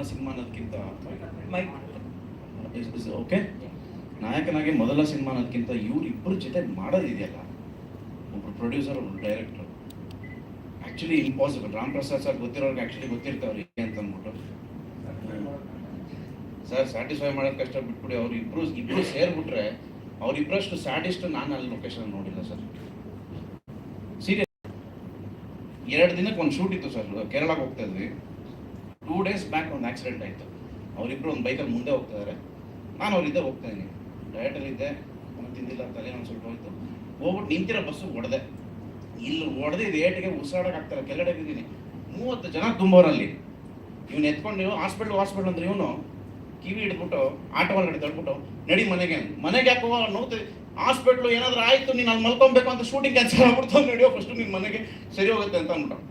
ಮೊದಲ ಸಿನಿಮಾ ಅನ್ನೋದಕ್ಕಿಂತ mic okay ನಾಯಕನಾಗಿ ಮೊದಲ ಸಿನಿಮಾ ಅನ್ನೋದಕ್ಕಿಂತ ಇವ್ರು ಇಬ್ಬರು ಜೊತೆ ಮಾಡೋದಿದೆಯಲ್ಲ. ಒಬ್ರು ಪ್ರೊಡ್ಯೂಸರ್ ಒಬ್ರು director actually impossible Ram Prasad sir ಗೊತ್ತಿರೋರ್ಗೆ actually ಗೊತ್ತಿರ್ತಾವ್ರಿ ಅಂತ ಅಂದ್ಬಿಟ್ಟು. ಸರ್ ಸ್ಯಾಟಿಸ್ಫೈ ಮಾಡೋದು ಕಷ್ಟ ಬಿಟ್ಬಿಡಿ. ಅವ್ರು ಇಬ್ಬರು ಇಬ್ರು ಸೇರ್ಬಿಟ್ರೆ ಅವ್ರಿಬ್ರಷ್ಟು ಸ್ಯಾಡಿಸ್ಟ್ ನಾನು ಅಲ್ಲಿ ಲೊಕೇಶನ್ ನೋಡಿಲ್ಲ ಸರ್ ಸೀರಿಯಸ್ ಎರಡು ದಿನಕ್ಕೆ ಒಂದು ಶೂಟ್ ಇತ್ತು ಸರ್ ಕೇರಳಕ್ಕೆ ಹೋಗ್ತಾ ಇದ್ವಿ. ಟೂ ಡೇಸ್ ಬ್ಯಾಕ್ ಒಂದು ಆಕ್ಸಿಡೆಂಟ್ ಆಯಿತು. ಅವರಿಬ್ಬರು ಒಂದು ಬೈಕಲ್ಲಿ ಮುಂದೆ ಹೋಗ್ತಾ ಇದ್ದಾರೆ ನಾನು ಅವ್ರಿದ್ದೆ ಹೋಗ್ತಾ ಇದ್ದೀನಿ. ಡಯಟಲ್ಲಿ ಇದ್ದೆ. ಏನು ತಿಂದಿಲ್ಲ, ತಲೆ ಒಂದು ಸ್ವಲ್ಪ ಹೋಯ್ತು. ಹೋಗ್ಬಿಟ್ಟು ನಿಂತಿರೋ ಬಸ್ಸು ಹೊಡೆದೆ ಇಲ್ಲಿ ಹೊಡೆದಿದ್ದು ಏಟಿಗೆ ಉಸಿರಾಡಕ್ಕೆ ಆಗ್ತಾರೆ ಕೆಳಗಡೆ ಬಿದ್ದೀನಿ. ಮೂವತ್ತು ಜನ ತುಂಬೋರಲ್ಲಿ ಇವ್ನು ಎತ್ಕೊಂಡು ಹಾಸ್ಪಿಟ್ಲ್ ಹಾಸ್ಪಿಟ್ಲ್ ಅಂದ್ರೆ ಇವನು ಕಿವಿ ಹಿಡ್ಬಿಟ್ಟು ಆಟೋ ಒಳಗಡೆ ತಳ್ಬಿಟ್ಟು ನಡಿ ಮನೆಗೆ. ಮನೆಗೆ ಯಾಕೋ ನೋಡ್ತೀವಿ ಹಾಸ್ಪಿಟ್ಲು ಏನಾದರೂ ಆಯಿತು, ನೀನು ಅಲ್ಲಿ ಮಲ್ಕೊಬೇಕು ಅಂತ ಶೂಟಿಂಗ್ ಕ್ಯಾನ್ಸಲ್ ಆಗ್ಬಿಡ್ತು ನಡಿಯೋ ಫಸ್ಟು ನಿಮ್ಮ ಮನೆಗೆ ಸರಿ ಹೋಗುತ್ತೆ ಅಂತ ಅಂದ್ಬಿಟ್ಟು.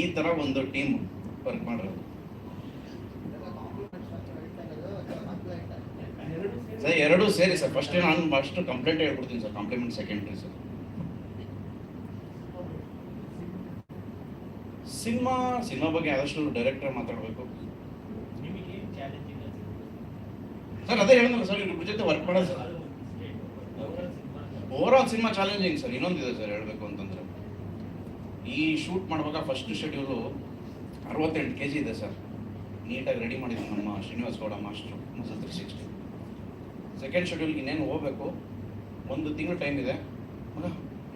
ಈ ತರ ಒಂದು ಟೀಮ್ ವರ್ಕ್ ಮಾಡಿರೋದು. ಸರ್, ಎರಡೂ ಸೇರಿ ಸರ್. ಫಸ್ಟ್ ನಾನು ಅಷ್ಟು ಕಂಪ್ಲೇಂಟ್ ಹೇಳ್ಬಿಡ್ತೀನಿ sir. Compliment secondary sir. Cinema cinema ಬಗ್ಗೆ ಆದಷ್ಟು ಡೈರೆಕ್ಟರ್ ಮಾತಾಡಬೇಕು. ಸರ್, ಅದೇ ಹೇಳಿದ್ನಲ್ಲ ಸರ್, ಇವ್ರ ಜೊತೆ ವರ್ಕ್ ಮಾಡೋದು sir. Overall cinema challenging sir. ಇನ್ನೊಂದಿದೆ ಸರ್, ಹೇಳಬೇಕು ಅಂತಂದ್ರೆ ಈ ಶೂಟ್ ಮಾಡುವಾಗ ಫಸ್ಟ್ ಶೆಡ್ಯೂಲು ಅರವತ್ತೆಂಟು ಕೆ ಜಿ ಇದೆ ಸರ್ ನೀಟಾಗಿ ರೆಡಿ ಮಾಡಿದ್ರು ನಮ್ಮ Srinivas Gowda master muscle three sixty second ಶೆಡ್ಯೂಲ್ಗೆ ಇನ್ನೇನು ಹೋಗಬೇಕು? ಒಂದು ತಿಂಗಳು ಟೈಮ್ ಇದೆ. ಮಗ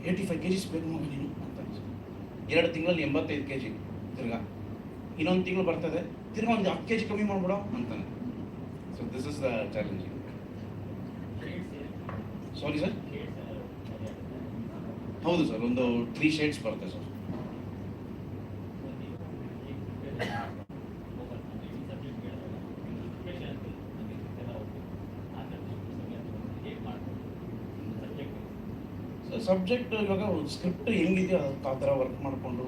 ಏಯ್ಟಿ ಫೈವ್ ಕೆ ಜಿಸ್ ಬೇಕು ಮಗ ನೀನು ಅಂತ ಎರಡು ತಿಂಗಳಲ್ಲಿ ಎಂಬತ್ತೈದು ಕೆ ಜಿ ತಿರ್ಗಾ. ಇನ್ನೊಂದು ತಿಂಗಳು ಬರ್ತದೆ. ತಿರ್ಗಾ ಒಂದು ಹತ್ತು ಕೆ ಜಿ ಕಮ್ಮಿ ಮಾಡ್ಬಿಡೋ ಅಂತಾನೆ. So this is the challenging sorry sir ಹೌದು ಸರ್ ಒಂದು ತ್ರೀ ಶೇಡ್ಸ್ ಬರುತ್ತೆ ಸರ್ ಸಬ್ಜೆಕ್ಟ್ ಇವಾಗ ಸ್ಕ್ರಿಪ್ಟ್ ಹೆಂಗಿದೆಯೋ ಅದಕ್ಕೆ ಆ ಥರ ವರ್ಕ್ ಮಾಡಿಕೊಂಡು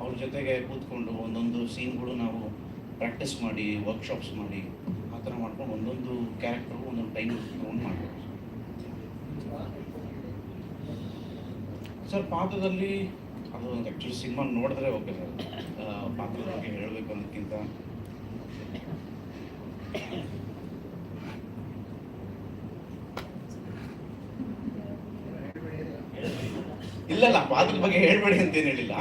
ಅವ್ರ ಜೊತೆಗೆ ಕೂತ್ಕೊಂಡು ಒಂದೊಂದು ಸೀನ್ಗಳು ನಾವು ಪ್ರಾಕ್ಟೀಸ್ ಮಾಡಿ ವರ್ಕ್ಶಾಪ್ಸ್ ಮಾಡಿ ಆ ಥರ ಮಾಡ್ಕೊಂಡು ಒಂದೊಂದು ಕ್ಯಾರೆಕ್ಟರ್ಗೂ ಒಂದೊಂದು ಟೈಮ್ ತೊಗೊಂಡು ಮಾಡ್ಬೋದು. ಸರ್, ಪಾತ್ರದಲ್ಲಿ ಅದು ಆ್ಯಕ್ಚುಲಿ ಸಿನಿಮಾ ನೋಡಿದ್ರೆ ಓಕೆ ಸರ್ ಪಾತ್ರದ ಬಗ್ಗೆ ಹೇಳಬೇಕು ಅನ್ನೋದಕ್ಕಿಂತ ಇಲ್ಲ ಇಲ್ಲ ಪಾತ್ರದ ಬಗ್ಗೆ ಹೇಳ್ಬೇಡಿ ಅಂತ ಏನು ಹೇಳಿಲ್ಲ.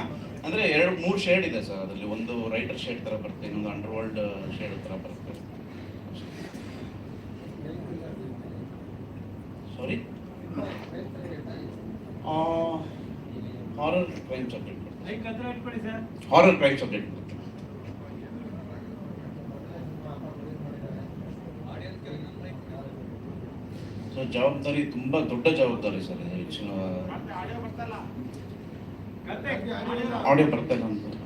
ಅಂದ್ರೆ ಎರಡು ಮೂರು ಶೇಡ್ ಇದೆ ಸರ್ ಅದರಲ್ಲಿ ಒಂದು ರೈಟರ್ ಶೇಡ್ ತರ ಬರುತ್ತೆ ಇನ್ನೊಂದು ಅಂಡರ್ ವರ್ಲ್ಡ್ ಶೇಡ್ ತರ ಬರುತ್ತೆ. Sorry. Horror crime subject horror crime subject ಬರುತ್ತೆ ಸೊ ಜವಾಬ್ದಾರಿ ತುಂಬಾ ದೊಡ್ಡ ಜವಾಬ್ದಾರಿ ಸರ್ ಇದು ಆಡಿಯೋ ಬರ್ತಲ್ಲ ಆಡಿಯೋ ಬರ್ತಾ ಅಂತ ಸರ್.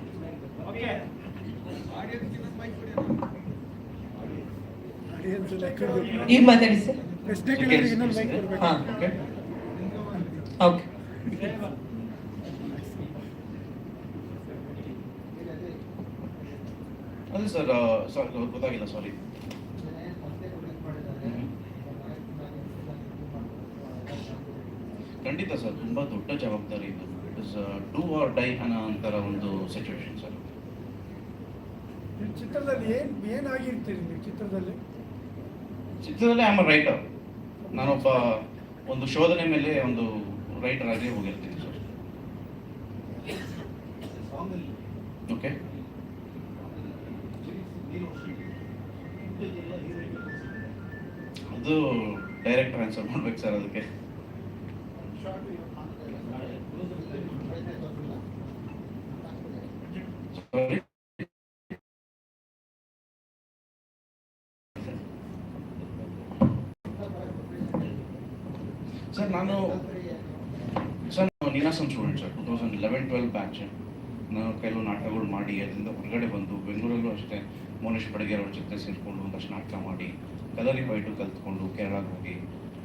ಹಾ ಓಕೆ ಓಕೆ ಅದೇ ಸರ್ ಸರ್ ಗೊತ್ತಾಗಿಲ್ಲ ಸಾರಿ ಖಂಡಿತ ಸರ್ ತುಂಬ ದೊಡ್ಡ ಜವಾಬ್ದಾರಿ ಇದು. It is do or die ಅನ್ನೋ ಅಂತರ ಒಂದು ಸಿಚುವೇಶನ್ ಸರ್. ಚಿತ್ರದಲ್ಲಿ ಏನು ಏನಾಗಿರ್ತೀರಿ ನೀವು ಚಿತ್ರದಲ್ಲಿ? ಚಿತ್ರದಲ್ಲಿ ಆಮ್ ರೈಟರ್ ನಾನೊಬ್ಬ ಒಂದು ಶೋಧನೆ ಮೇಲೆ ಒಂದು ರೈಟರ್ ಆಗಿ ಹೋಗಿರ್ತೀನಿ ಸರ್. ಓಕೆ ಅದು ಡೈರೆಕ್ಟರ್ ಆನ್ಸರ್ ಮಾಡ್ಬೇಕು ಸರ್ ಅದಕ್ಕೆ Sorry? ಸರ್ ನಾನು ಸರ್ ನಾನು Ninasam student sir two thousand eleven twelve batch ನಾನು ಕೆಲವು ನಾಟಕಗಳು ಮಾಡಿ ಅದರಿಂದ ಹೊರಗಡೆ ಬಂದು ಬೆಂಗಳೂರಲ್ಲೂ ಅಷ್ಟೇ ಮೋನೇಶ್ ಬಡಗೇರ್ ಅವ್ರ ಜೊತೆ ಸೇರಿಕೊಂಡು ಒಂದಷ್ಟು ನಾಟಕ ಮಾಡಿ ಕದಲಿ ಫೈಟು ಕಲ್ತ್ಕೊಂಡು ಕೇರಳಕ್ಕೆ ಹೋಗಿ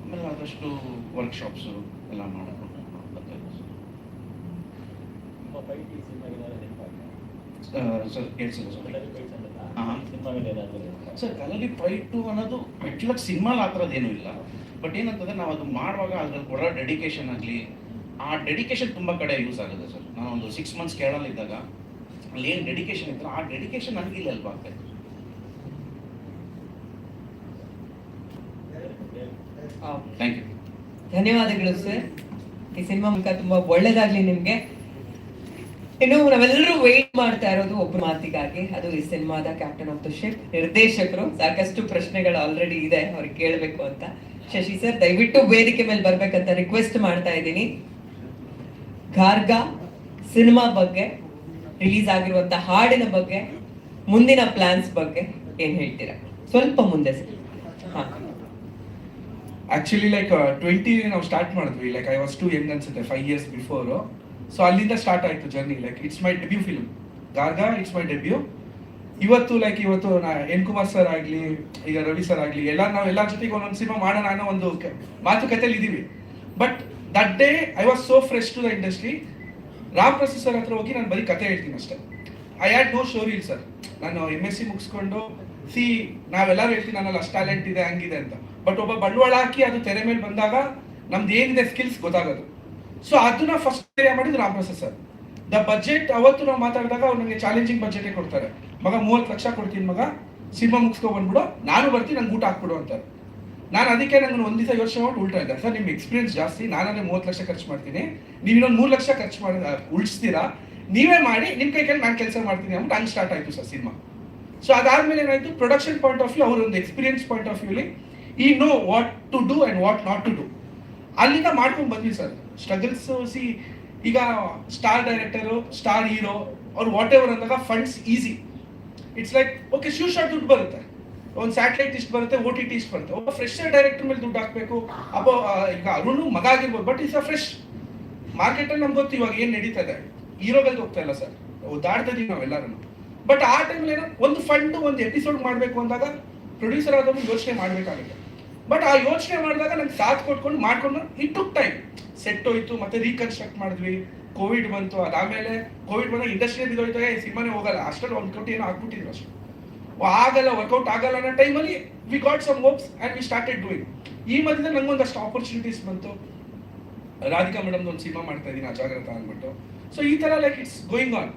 ಆಮೇಲೆ ಆದಷ್ಟು ವರ್ಕ್ಶಾಪ್ಸು ಎಲ್ಲ ಮಾಡಿಕೊಂಡು ಸರ್. ಕೇಳಿಸಿಲ್ಲ ಸರ್ ಸರ್. ಕಲರಿ ಫೈಟು ಅನ್ನೋದು ಆ್ಯಕ್ಚುಲಾಗಿ ಸಿನಿಮಾಲ್ ಆ ಥರದ್ದು ಏನೂ ಇಲ್ಲ. ಬಟ್ ಏನಂತಂದ್ರೆ ನಾವು ಅದು ಮಾಡುವಾಗ ಅದ್ರಲ್ಲಿ ಕೊಡೋ ಡೆಡಿಕೇಶನ್ ಆಗಲಿ ಆ ಡೆಡಿಕೇಶನ್ ತುಂಬ ಕಡೆ ಯೂಸ್ ಆಗುತ್ತೆ ಸರ್ ನಾನು ಒಂದು ಸಿಕ್ಸ್ ಮಂತ್ಸ್ ಕೇರಳ ಇದ್ದಾಗ, ಅಲ್ಲಿ ಏನು ಡೆಡಿಕೇಶನ್ ಇತ್ತು ಆ ಡೆಡಿಕೇಶನ್ ನನಗೆ ಇಲ್ಲಿ ಹೆಲ್ಪ್ ಥ್ಯಾಂಕ್ ಯು ಧನ್ಯವಾದಗಳು ಸರ್ ಈ ಸಿನಿಮಾ ಮೂಲಕ ತುಂಬಾ ಒಳ್ಳೇದಾಗ್ಲಿ ನಿಮ್ಗೆ. ಇನ್ನು ನಾವೆಲ್ಲರೂ ವೇಟ್ ಮಾಡ್ತಾ ಇರೋದು ಒಬ್ಬ ಮಾತಿಗಾಗಿ. ಅದು ಈ ಸಿನಿಮಾದ ಕ್ಯಾಪ್ಟನ್ ಆಫ್ ದ ಶಿಪ್ ನಿರ್ದೇಶಕರು, ಸಾಕಷ್ಟು ಪ್ರಶ್ನೆಗಳು ಆಲ್ರೆಡಿ ಇದೆ, ಅವ್ರಿಗೆ ಕೇಳಬೇಕು ಅಂತ. ಶಶಿ ಸರ್ ದಯವಿಟ್ಟು ವೇದಿಕೆ ಮೇಲೆ ಬರ್ಬೇಕಂತ ರಿಕ್ವೆಸ್ಟ್ ಮಾಡ್ತಾ ಇದ್ದೀನಿ. ಗಾರ್ಗ ಸಿನಿಮಾ ಬಗ್ಗೆ, ರಿಲೀಸ್ ಆಗಿರುವಂತ ಹಾಡಿನ ಬಗ್ಗೆ, ಮುಂದಿನ ಪ್ಲಾನ್ಸ್ ಬಗ್ಗೆ ಏನ್ ಹೇಳ್ತೀರಾ? ಸ್ವಲ್ಪ ಮುಂದೆ ಸರ್. ಹಾ. ಆಕ್ಚುಲಿ ಲೈಕ್ ಟ್ವೆಂಟಿ ನಾವು ಸ್ಟಾರ್ಟ್ ಮಾಡಿದ್ವಿ. Like I was too young ಅನ್ಸುತ್ತೆ ಫೈವ್ ಇಯರ್ಸ್ ಬಿಫೋರ್ ಸೊ ಅಲ್ಲಿಂದ ಸ್ಟಾರ್ಟ್ ಆಯ್ತು journey like it's my debut film ಗಾರ್ಗ it's my debut ಇವತ್ತು ಲೈಕ್ ಇವತ್ತು ನಾ, ಎನ್ ಕುಮಾರ್ ಸರ್ ಆಗಲಿ, ಈಗ ರವಿ ಸರ್ ಆಗಲಿ ಎಲ್ಲ ನಾವು ಎಲ್ಲರ ಜೊತೆಗೆ ಒಂದೊಂದು ಸಿನಿಮಾ ಮಾಡೋಣ ಅನ್ನೋ ಒಂದು ಮಾತುಕತೆಯಲ್ಲಿ ಇದೀವಿ but that day I was so fresh to the industry Ram Prasad sir ಹತ್ರ ಹೋಗಿ ನಾನು ಬರೀ ಕತೆ ಹೇಳ್ತೀನಿ ಅಷ್ಟೇ. I had no story sir ನಾನು ಎಂ ಎಸ್ ಸಿ ಮುಗಿಸ್ಕೊಂಡು, ಸಿ, ನಾವೆಲ್ಲರೂ ಹೇಳ್ತೀನಿ ನನ್ನಲ್ಲಿ ಅಷ್ಟು ಟ್ಯಾಲೆಂಟ್ ಇದೆ, ಹಂಗಿದೆ ಅಂತ. ಬಟ್ ಒಬ್ಬ ಬಂಡವಾಳ ಹಾಕಿ ಅದು ತೆರೆ ಮೇಲೆ ಬಂದಾಗ ನಮ್ದು ಏನಿದೆ ಸ್ಕಿಲ್ಸ್ ಗೊತ್ತಾಗೋದು. ಸೊ ಅದನ್ನ ಫಸ್ಟ್ ಏರಿಯಾ ಮಾಡಿದ್ರು Ram Prasad sir the budget ಅವತ್ತು ನಾವು ಮಾತಾಡಿದಾಗ ಅವ್ರು ನನಗೆ ಚಾಲೆಂಜಿಂಗ್ ಬಜೆಟೇ ಕೊಡ್ತಾರೆ. ಮಗ ಮೂವತ್ತು ಲಕ್ಷ ಕೊಡ್ತೀನಿ ಮಗ, ಸಿನಿಮಾ ಮುಗಿಸ್ಕೊ ಬಂದ್ಬಿಡು, ನಾನು ಬರ್ತೀನಿ, ನಂಗೆ ಊಟ ಹಾಕ್ಬಿಡು ಅಂತಾರೆ. ನಾನು ಅದಕ್ಕೆ ನನಗೆ ಒಂದು ದಿವಸ ಯೋಚನೆ ಮಾಡಿ ಉಲ್ಟಾ ಇದ್ದೆ ಸರ್ ನಿಮ್ಮ ಎಕ್ಸ್ಪೀರಿಯನ್ಸ್ ಜಾಸ್ತಿ ನಾನೇ ಮೂವತ್ತು ಲಕ್ಷ ಖರ್ಚು ಮಾಡ್ತೀನಿ. ನೀವು ಇನ್ನೊಂದು ಮೂರು ಲಕ್ಷ ಖರ್ಚು ಮಾಡಿ ಉಳಿಸ್ತೀರಾ? ನೀವೇ ಮಾಡಿ ನಿಮ್ಮ ಕೈ ನಾನು ಕೆಲಸ ಮಾಡ್ತೀನಿ ಅಂದ್ಬಿಟ್ಟು ಹಂಗೆ ಸ್ಟಾರ್ಟ್ ಆಯಿತು ಸರ್ ಸಿನಿಮಾ. ಸೊ ಅದಾದಮೇಲೆ ಏನಾಯಿತು? ಪ್ರೊಡಕ್ಷನ್ ಪಾಯಿಂಟ್ ಆಫ್ ವ್ಯೂ ಅವ್ರ ಒಂದು ಎಕ್ಸ್ಪೀರಿಯನ್ಸ್ ಪಾಯಿಂಟ್ ಆಫ್ ವ್ಯೂಲಿ ಈ know what to do and what not to do ಅಲ್ಲಿಂದ ಮಾಡ್ಕೊಂಡು ಬಂದ್ವಿ ಸರ್. ಸ್ಟ್ರಗಲ್ಸ್ ಸಿ ಈಗ ಸ್ಟಾರ್ ಡೈರೆಕ್ಟರು ಸ್ಟಾರ್ ಹೀರೋ ಅವ್ರು ವಾಟ್ ಎವರ್ ಅಂದಾಗ funds easy it's like okay shoe shot ದುಡ್ಡು ಬರುತ್ತೆ. ಒಂದು ಸ್ಯಾಟಲೈಟ್ ಇಷ್ಟು ಬರುತ್ತೆ, ಓ ಟಿ ಟಿ ಇಷ್ಟು ಬರುತ್ತೆ. ಒಬ್ಬ ಫ್ರೆಶರ್ ಡೈರೆಕ್ಟರ್ ಮೇಲೆ ದುಡ್ಡು ಹಾಕಬೇಕು, ಅಪ್ಪ ಈಗ ಅರುಣು ಮಗ ಆಗಿರ್ಬೋದು ಬಟ್ ಇಸ್ ಅ ಫ್ರೆಶ್ ಮಾರ್ಕೆಟಲ್ಲಿ ನಮ್ಗೆ ಗೊತ್ತು ಇವಾಗ ಏನು ನಡೀತಾ ಇದೆ. ಹೀರೋಗಳಿಗೆ ಹೋಗ್ತಾ ಇಲ್ಲ ಸರ್. ದಾಡ್ತಾ ಇದೀವಿ ನಾವೆಲ್ಲರೂ ಬಟ್ ಆ ಟೈಮಲ್ಲಿ ಏನೋ ಒಂದು ಫಂಡ್ ಒಂದು ಎಪಿಸೋಡ್ ಮಾಡಬೇಕು ಅಂದಾಗ ಪ್ರೊಡ್ಯೂಸರ್ ಆದವನು ಯೋಚನೆ ಮಾಡಬೇಕಾಗುತ್ತೆ. ಬಟ್ ಆ ಯೋಚನೆ ಮಾಡಿದಾಗ ನಂಗೆ ಸಾಥ್ ಕೊಟ್ಕೊಂಡು ಮಾಡ್ಕೊಂಡು ಇಟ್ ಟೈಮ್ ಸೆಟ್ ಹೋಯ್ತು, ಮತ್ತೆ ರೀಕನ್ಸ್ಟ್ರಕ್ಟ್ ಮಾಡಿದ್ವಿ. ಕೋವಿಡ್ ಬಂತು, ಅದಾದಮೇಲೆ ಕೋವಿಡ್ ಬಂದಾಗ ಇಂಡಸ್ಟ್ರಿ ಬಿದ್ದೋಯ್ತಾಗ ಈ ಸಿನಿಮಾನೇ ಹೋಗಲ್ಲ. ಅಷ್ಟರಲ್ಲಿ ಒಂದು ಕೋಟಿ ಏನೋ ಹಾಕ್ಬಿಟ್ಟಿದ್ರು ಅಷ್ಟೇ. ಆಗಲ್ಲ ವರ್ಕೌಟ್ ಆಗಲ್ಲ ಅನ್ನೋ ಟೈಮಲ್ಲಿ we got some hopes and we started doing ಈ ಮಧ್ಯದಲ್ಲಿ ನಂಗೊಂದಷ್ಟು ಆಪರ್ಚುನಿಟೀಸ್ ಬಂತು. ರಾಧಿಕಾ ಮೇಡಮ್ ಒಂದು ಸಿನಿಮಾ ಮಾಡ್ತಾ ಇದ್ದೀನಿ ಅಜಾಗ್ರತ ಅಂದ್ಬಿಟ್ಟು ಸೊ ಈ ಥರ like it's going on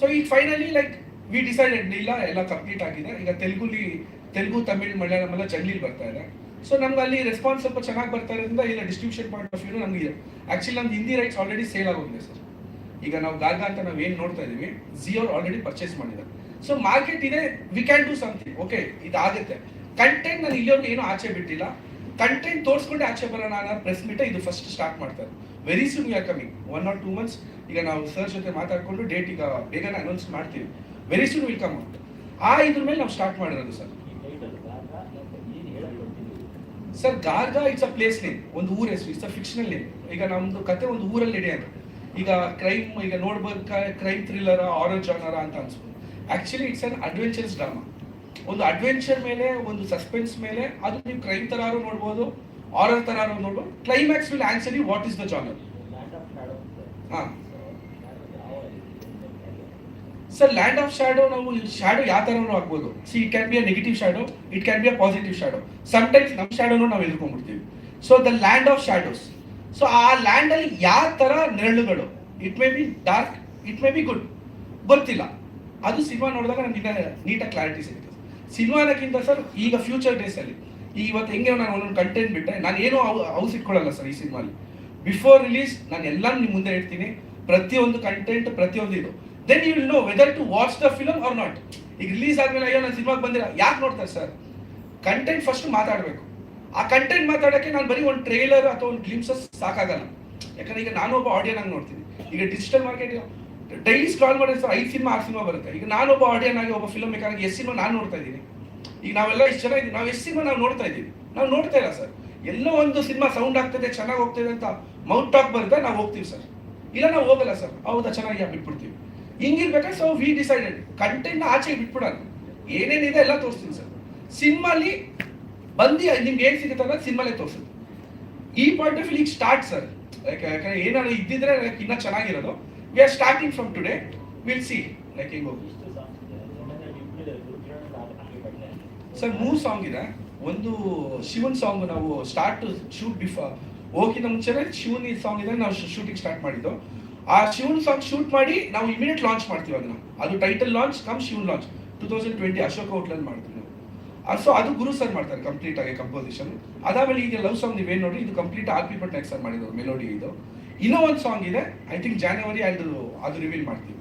so ಈಗ ಫೈನಲಿ ಲೈಕ್ ವಿ ಡಿಸೈಡೆಡ್ ಇಲ್ಲ, ಎಲ್ಲ ಕಂಪ್ಲೀಟ್ ಆಗಿದೆ. ಈಗ ತೆಲುಗುಲಿ, ತೆಲುಗು, ತಮಿಳ್, ಮಲಯಾಳಂ ಎಲ್ಲ ಜಂಗ್ಲಿಲಿ ಬರ್ತಾ ಇದೆ. ಸೊ ನಮ್ಗೆ ಅಲ್ಲಿ ರೆಸ್ಪಾನ್ಸ್ ಸ್ವಲ್ಪ ಚೆನ್ನಾಗಿ ಬರ್ತಾ ಇರೋದ್ರಿಂದ ಇಲ್ಲ ಡಿಸ್ಟ್ರಿಬ್ಯೂಷನ್ ಪಾಯಿಂಟ್ ಆಫ್ ವ್ಯೂ ನಮ್ಗೆ ಇದೆ. ಆಕ್ಚುಲಿ ನಮ್ದು ಹಿಂದಿ ರೈಟ್ಸ್ ಆಲ್ರೆಡಿ ಸೇಲ್ ಆಗೋಗಿದೆ ಸರ್ ಈಗ ನಾವು ಗಾರ್ಗಾ ಅಂತ ನಾವು ಏನು ನೋಡ್ತಾ ಇದ್ದೀವಿ ಜಿಯೋ ಆಲ್ರೆಡಿ ಪರ್ಚೇಸ್ ಮಾಡಿದ್ದಾರೆ. ಸೊ ಮಾರ್ಕೆಟ್ ಇದೆ we can do something okay ಇದಾಗುತ್ತೆ. ಕಂಟೆಂಟ್ ನಾನು ಇಲ್ಲಿವರೆಗೂ ಏನು ಆಚೆ ಬಿಟ್ಟಿಲ್ಲ. ಕಂಟೆಂಟ್ ತೋರಿಸ್ಕೊಂಡು ಆಚೆ ಬರೋಣ ಅನ್ನೋ ಪ್ರೆಸ್ ಮೀಟ್ ಇದು ಫಸ್ಟ್ ಸ್ಟಾರ್ಟ್ ಮಾಡ್ತಾರೆ very soon you are coming one or two months ಈಗ ನಾವು ಸರ್ ಜೊತೆ ಮಾತಾಡ್ಕೊಂಡು ಡೇಟ್ ಈಗ ಬೇಗನೆ ಅನೌನ್ಸ್ ಮಾಡ್ತೀವಿ. Very soon will come out ಆ ಇದ್ರ ಮೇಲೆ ನಾವು ಸ್ಟಾರ್ಟ್ ಮಾಡಿರೋದು sir sir Garga it's a place name ಒಂದು ಊರ ಹೆಸರು ಇಟ್ಸ್ ಅ ಫಿಕ್ಷನಲ್ ನೇಮ್ ಈಗ ನಮ್ದು ಕತೆ ಒಂದು ಊರಲ್ಲಿ ನಡೆಯೋದು ಈಗ ಕ್ರೈಮ್ ಈಗ ನೋಡ್ಬೇಕ ಕ್ರೈಮ್ ಥ್ರಿಲ್ಲರ ಆರೋ ಜಾನರ ಅಂತ ಅನ್ಸ್ಬೋದು actually it's an adventures drama ಒಂದು ಅಡ್ವೆಂಚರ್ ಮೇಲೆ ಒಂದು ಸಸ್ಪೆನ್ಸ್ ಮೇಲೆ ಅದು ನೀವು ಕ್ರೈಮ್ ತರಾರು ನೋಡ್ಬೋದು ಆರರ್ ತರಾರು ನೋಡ್ಬೋದು climax will answer you what is the genre ಹಾಂ. ಸರ್ ಲ್ಯಾಂಡ್ ಆಫ್ ಶ್ಯಾಡೋ ನಾವು ಶ್ಯಾಡೋ ಯಾವ ಥರನೂ ಆಗ್ಬೋದು? See it can be a negative shadow it can be a positive shadow sometimes ನಮ್ಮ ಶಾಡೋನು ನಾವು ಎದುರ್ಕೊಂಡ್ಬಿಡ್ತೀವಿ. So the land of shadows so ಆ ಲ್ಯಾಂಡಲ್ಲಿ ಯಾವ ಥರ ನೆರಳುಗಳು? It may be dark it may be good ಗೊತ್ತಿಲ್ಲ. ಅದು ಸಿನಿಮಾ ನೋಡಿದಾಗ ನಮ್ಗೆ ನೀಟಾಗಿ ಕ್ಲಾರಿಟಿ ಸಿಗುತ್ತೆ. ಸಿನಿಮಾದಕ್ಕಿಂತ ಸರ್ ಈಗ ಫ್ಯೂಚರ್ ಡೇಸಲ್ಲಿ ಈ ಇವತ್ತು ಹೆಂಗೆ ನಾನು ಒಂದೊಂದು ಕಂಟೆಂಟ್ ಬಿಟ್ಟೆ ನಾನು ಏನೂ ಹೌಸ್ ಇಟ್ಕೊಳ್ಳಲ್ಲ ಸರ್ ಈ ಸಿನಿಮಾಲಿ. ಬಿಫೋರ್ ರಿಲೀಸ್ ನಾನು ಎಲ್ಲ ನಿಮ್ಮ ಮುಂದೆ ಇಡ್ತೀನಿ. ಪ್ರತಿಯೊಂದು ಕಂಟೆಂಟ್ ಪ್ರತಿಯೊಂದು ಇದು. Then you will know whether to watch the film or not ಈಗ ರಿಲೀಸ್ ಆದ್ಮೇಲೆ, ಅಯ್ಯೋ, ನಾನು ಸಿನಿಮಾಗೆ ಬಂದಿಲ್ಲ ಯಾಕೆ ನೋಡ್ತಾರೆ ಸರ್ ಕಂಟೆಂಟ್ ಫಸ್ಟ್ ಮಾತಾಡಬೇಕು. ಆ ಕಂಟೆಂಟ್ ಮಾತಾಡೋಕ್ಕೆ ನಾನು ಬರೀ ಒಂದು ಟ್ರೇಲರ್ ಅಥವಾ ಒಂದು ಗ್ಲಿಮ್ಸಸ್ ಸಾಕಾಗಲ್ಲ. ಯಾಕಂದ್ರೆ ಈಗ ನಾನು ಒಬ್ಬ ಆಡಿಯನ್ ಆಗಿ ನೋಡ್ತೀನಿ. ಈಗ ಡಿಜಿಟಲ್ ಮಾರ್ಕೆಟ್ ಡೈಲಿ ಸ್ಕ್ರಾಲ್ ಮಾಡಿದ್ರೆ ಐದು ಸಿನಿಮಾ ಆರು ಸಿನಿಮಾ ಬರುತ್ತೆ. ಈಗ ನಾನೊಬ್ಬ ಆಡಿಯನ್ ಆಗಿ, ಒಬ್ಬ ಫಿಲ್ಮ್ ಮೇಕರ್ ಆಗಿ ಎಷ್ಟು ಸಿನಿಮಾ ನಾನು ನೋಡ್ತಾ ಇದ್ದೀನಿ. ಈಗ ನಾವೆಲ್ಲ ಇಷ್ಟು ಇದ್ದೀವಿ, ನಾವು ಎಷ್ಟು ಸಿನಿಮಾ ನಾವು ನೋಡ್ತಾ ಇದ್ದೀವಿ? ನಾವು ನೋಡ್ತಾ ಇಲ್ಲ ಸರ್. ಎಲ್ಲೋ ಒಂದು ಸಿನಿಮಾ ಸೌಂಡ್ ಆಗ್ತದೆ, ಚೆನ್ನಾಗಿ ಹೋಗ್ತದೆ ಅಂತ ಮೌಂಟ್ ಟಾಕ್ ಬರುತ್ತೆ, ನಾವು ಹೋಗ್ತೀವಿ ಸರ್. ಇಲ್ಲ, ನಾವು ಹೋಗಲ್ಲ ಸರ್. ಹೌದಾ, ಚೆನ್ನಾಗಿ ಬಿಟ್ಬಿಡ್ತೀವಿ. ಹಿಂಗಿರ್ಬೇಕಾದ್ರೆ ಸೊ ವಿ ಡಿಸೈಡೆಡ್ ಕಂಟೆಂಟ್ ಆಚೆ ಬಿಟ್ಬಿಡೋಣ. ಏನೇನಿದೆ ಎಲ್ಲ ತೋರಿಸ್ತೀನಿ ಸರ್. ಸಿನಿಮಾಲಿ ಬಂದು ನಿಮ್ಗೆ ಏನು ಸಿಗುತ್ತೆ ಅನ್ನೋದು ಸಿನಿಮಾಲೇ ತೋರಿಸುತ್ತೆ. ಈ ಪಾಯಿಂಟ್ ಆಫ್ ಈಗ ಸ್ಟಾರ್ಟ್ ಸರ್. ಯಾಕಂದ್ರೆ ಏನಾದ್ರು ಇದ್ದಿದ್ರೆ ಇನ್ನೂ ಚೆನ್ನಾಗಿರೋದು. We are starting from today. Will see. Like ಹಿಂಗೆ ಹೋಗಿ ಸರ್ ಮೂರು ಸಾಂಗ್ ಇದೆ. ಒಂದು ಶಿವನ್ ಸಾಂಗ್ ನಾವು ಸ್ಟಾರ್ಟ್ ಶೂಟ್ ಬಿಫೋರ್ ಹೋಗಿನ ಮುಂಚೆನೆ ಶಿವನ್ ಈ ಸಾಂಗ್ ಇದೆ ನಾವು ಶೂಟಿಂಗ್ ಸ್ಟಾರ್ಟ್ ಮಾಡಿದ್ದು. ಆ ಶಿವನ್ ಸಾಂಗ್ ಶೂಟ್ ಮಾಡಿ ನಾವು ಇಮಿಡಿಯೇಟ್ ಲಾಂಚ್ ಮಾಡ್ತೀವಿ ಅದನ್ನ. ಅದು title launch cum Shivan launch two thousand twenty Ashoka ಹೋಟ್ಲಲ್ಲಿ ಮಾಡ್ತೀವಿ ನಾವು. ಸೊ ಅದು ಗುರು ಸರ್ ಮಾಡ್ತಾರೆ ಕಂಪ್ಲೀಟ್ ಆಗಿ ಕಂಪೋಸಿಷನ್ ಅದಾದ್ಮೇಲೆ ಈಗ ಲವ್ ಸಾಂಗ್ ನೀವೇನು ನೋಡಿ ಇದು complete R P Patnaik sir ಮಾಡಿದ್ರು ಮೆಲೋಡಿ ಇದು. ಇನ್ನೂ ಒಂದು ಸಾಂಗ್ ಇದೆ. ಐ ಥಿಂಕ್ ಜಾನ್ವರಿ ಅದು ಅದು ರಿವೀಲ್ ಮಾಡ್ತೀವಿ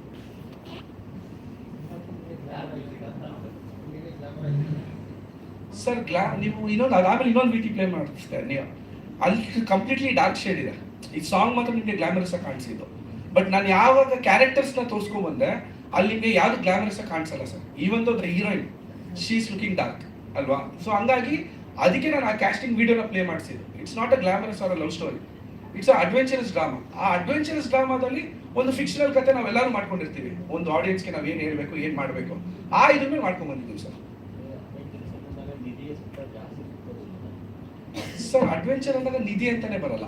ಸರ್ ಗ್ಲಾ ನೀವು ಇನ್ನೊಂದು ಅದಾದ್ಮೇಲೆ ಇನ್ನೊಂದು ಬ್ಯೂಟಿ ಪ್ಲೇ ಮಾಡ್ತಿದೆ ನೀವು ಅಲ್ಲಿ ಕಂಪ್ಲೀಟ್ಲಿ ಡಾರ್ಕ್ ಶೇಡ್ ಇದೆ. ಈ ಸಾಂಗ್ ಮಾತ್ರ ನಿಮಗೆ ಗ್ಲಾಮರಸ್ ಆಗಿ ಕಾಣಿಸಿದ್ದು. ಬಟ್ ನಾನು ಯಾವಾಗ ಕ್ಯಾರೆಕ್ಟರ್ಸ್ನ ತೋರಿಸ್ಕೊಂಡ್ ಬಂದೆ, ಅಲ್ಲಿ ನಿಮಗೆ ಯಾವ್ದು ಗ್ಲಾಮರಸ್ ಆಗಿ ಕಾಣಿಸಲ್ಲ sir even though heroine she is looking dark ಅಲ್ವಾ? ಸೊ ಹಂಗಾಗಿ, ಅದಕ್ಕೆ ನಾನು ಆ ಕ್ಯಾಸ್ಟಿಂಗ್ ವಿಡಿಯೋನ ಪ್ಲೇ ಮಾಡಿಸಿದ್ದು. It's not a glamorous or love story it's adventurous drama ಆ ಅಡ್ವೆಂಚರಸ್ ಡ್ರಾಮಾದಲ್ಲಿ ಒಂದು ಫಿಕ್ಷನಲ್ ಕತೆ ನಾವೆಲ್ಲರೂ ಮಾಡ್ಕೊಂಡಿರ್ತೀವಿ. ಒಂದು ಆಡಿಯನ್ಸ್ಗೆ ನಾವು ಏನು ಹೇಳ್ಬೇಕು, ಏನು ಮಾಡಬೇಕು? ಆ ಇದ್ರ ಮೇಲೆ ಮಾಡ್ಕೊಂಡ್ ಬಂದಿದ್ದೀವಿ ಸರ್. ಸರ್ ಅಡ್ವೆಂಚರ್ ಅಂದಾಗ ನಿಧಿ ಅಂತಾನೆ ಬರಲ್ಲ.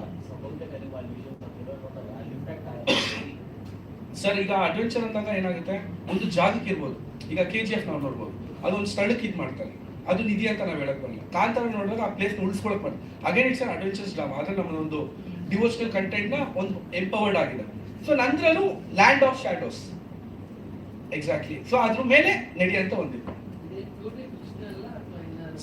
ಸರ್, ಈಗ ಅಡ್ವೆಂಚರ್ ಅಂದಾಗ ಏನಾಗುತ್ತೆ? ಒಂದು ಜಾಗಕ್ಕೆ ಇರ್ಬೋದು. ಈಗ ಕೆ ಜಿ ಎಫ್ ನಾವು ನೋಡ್ಬೋದು. ಒಂದು ಸ್ಥಳಕ್ಕೆ ಇದು ಮಾಡ್ತಾರೆ. ಅದು ನಿಧಿ ಅಂತ ನಾವು ಹೇಳಕ್ ಬರಲ್ಲ. ಕಾಂತಾರ ನೋಡಿದಾಗ ಆ ಪ್ಲೇಸ್ ಉಳಿಸ್ಕೊಳಕ್ ಬರಲ್ಲ. ಅಗೇನ್ ಇಟ್ಸ್ ಅಡ್ವೆಂಚರ್ಸ್ ಡ್ರಾಮಾ ಅದ್ರಲ್ಲಿ ನಮ್ಮದೊಂದು ಡಿವೋಷನಲ್ ಕಂಟೆಂಟ್ನ ಒಂದು ಎಂಪವರ್ಡ್ ಆಗಿದೆ. So ನಂದ್ರಲ್ಲೂ land of shadows exactly so ಅದ್ರ ಮೇಲೆ ನಡೆಯುವಂತ ಒಂದಿತ್ತು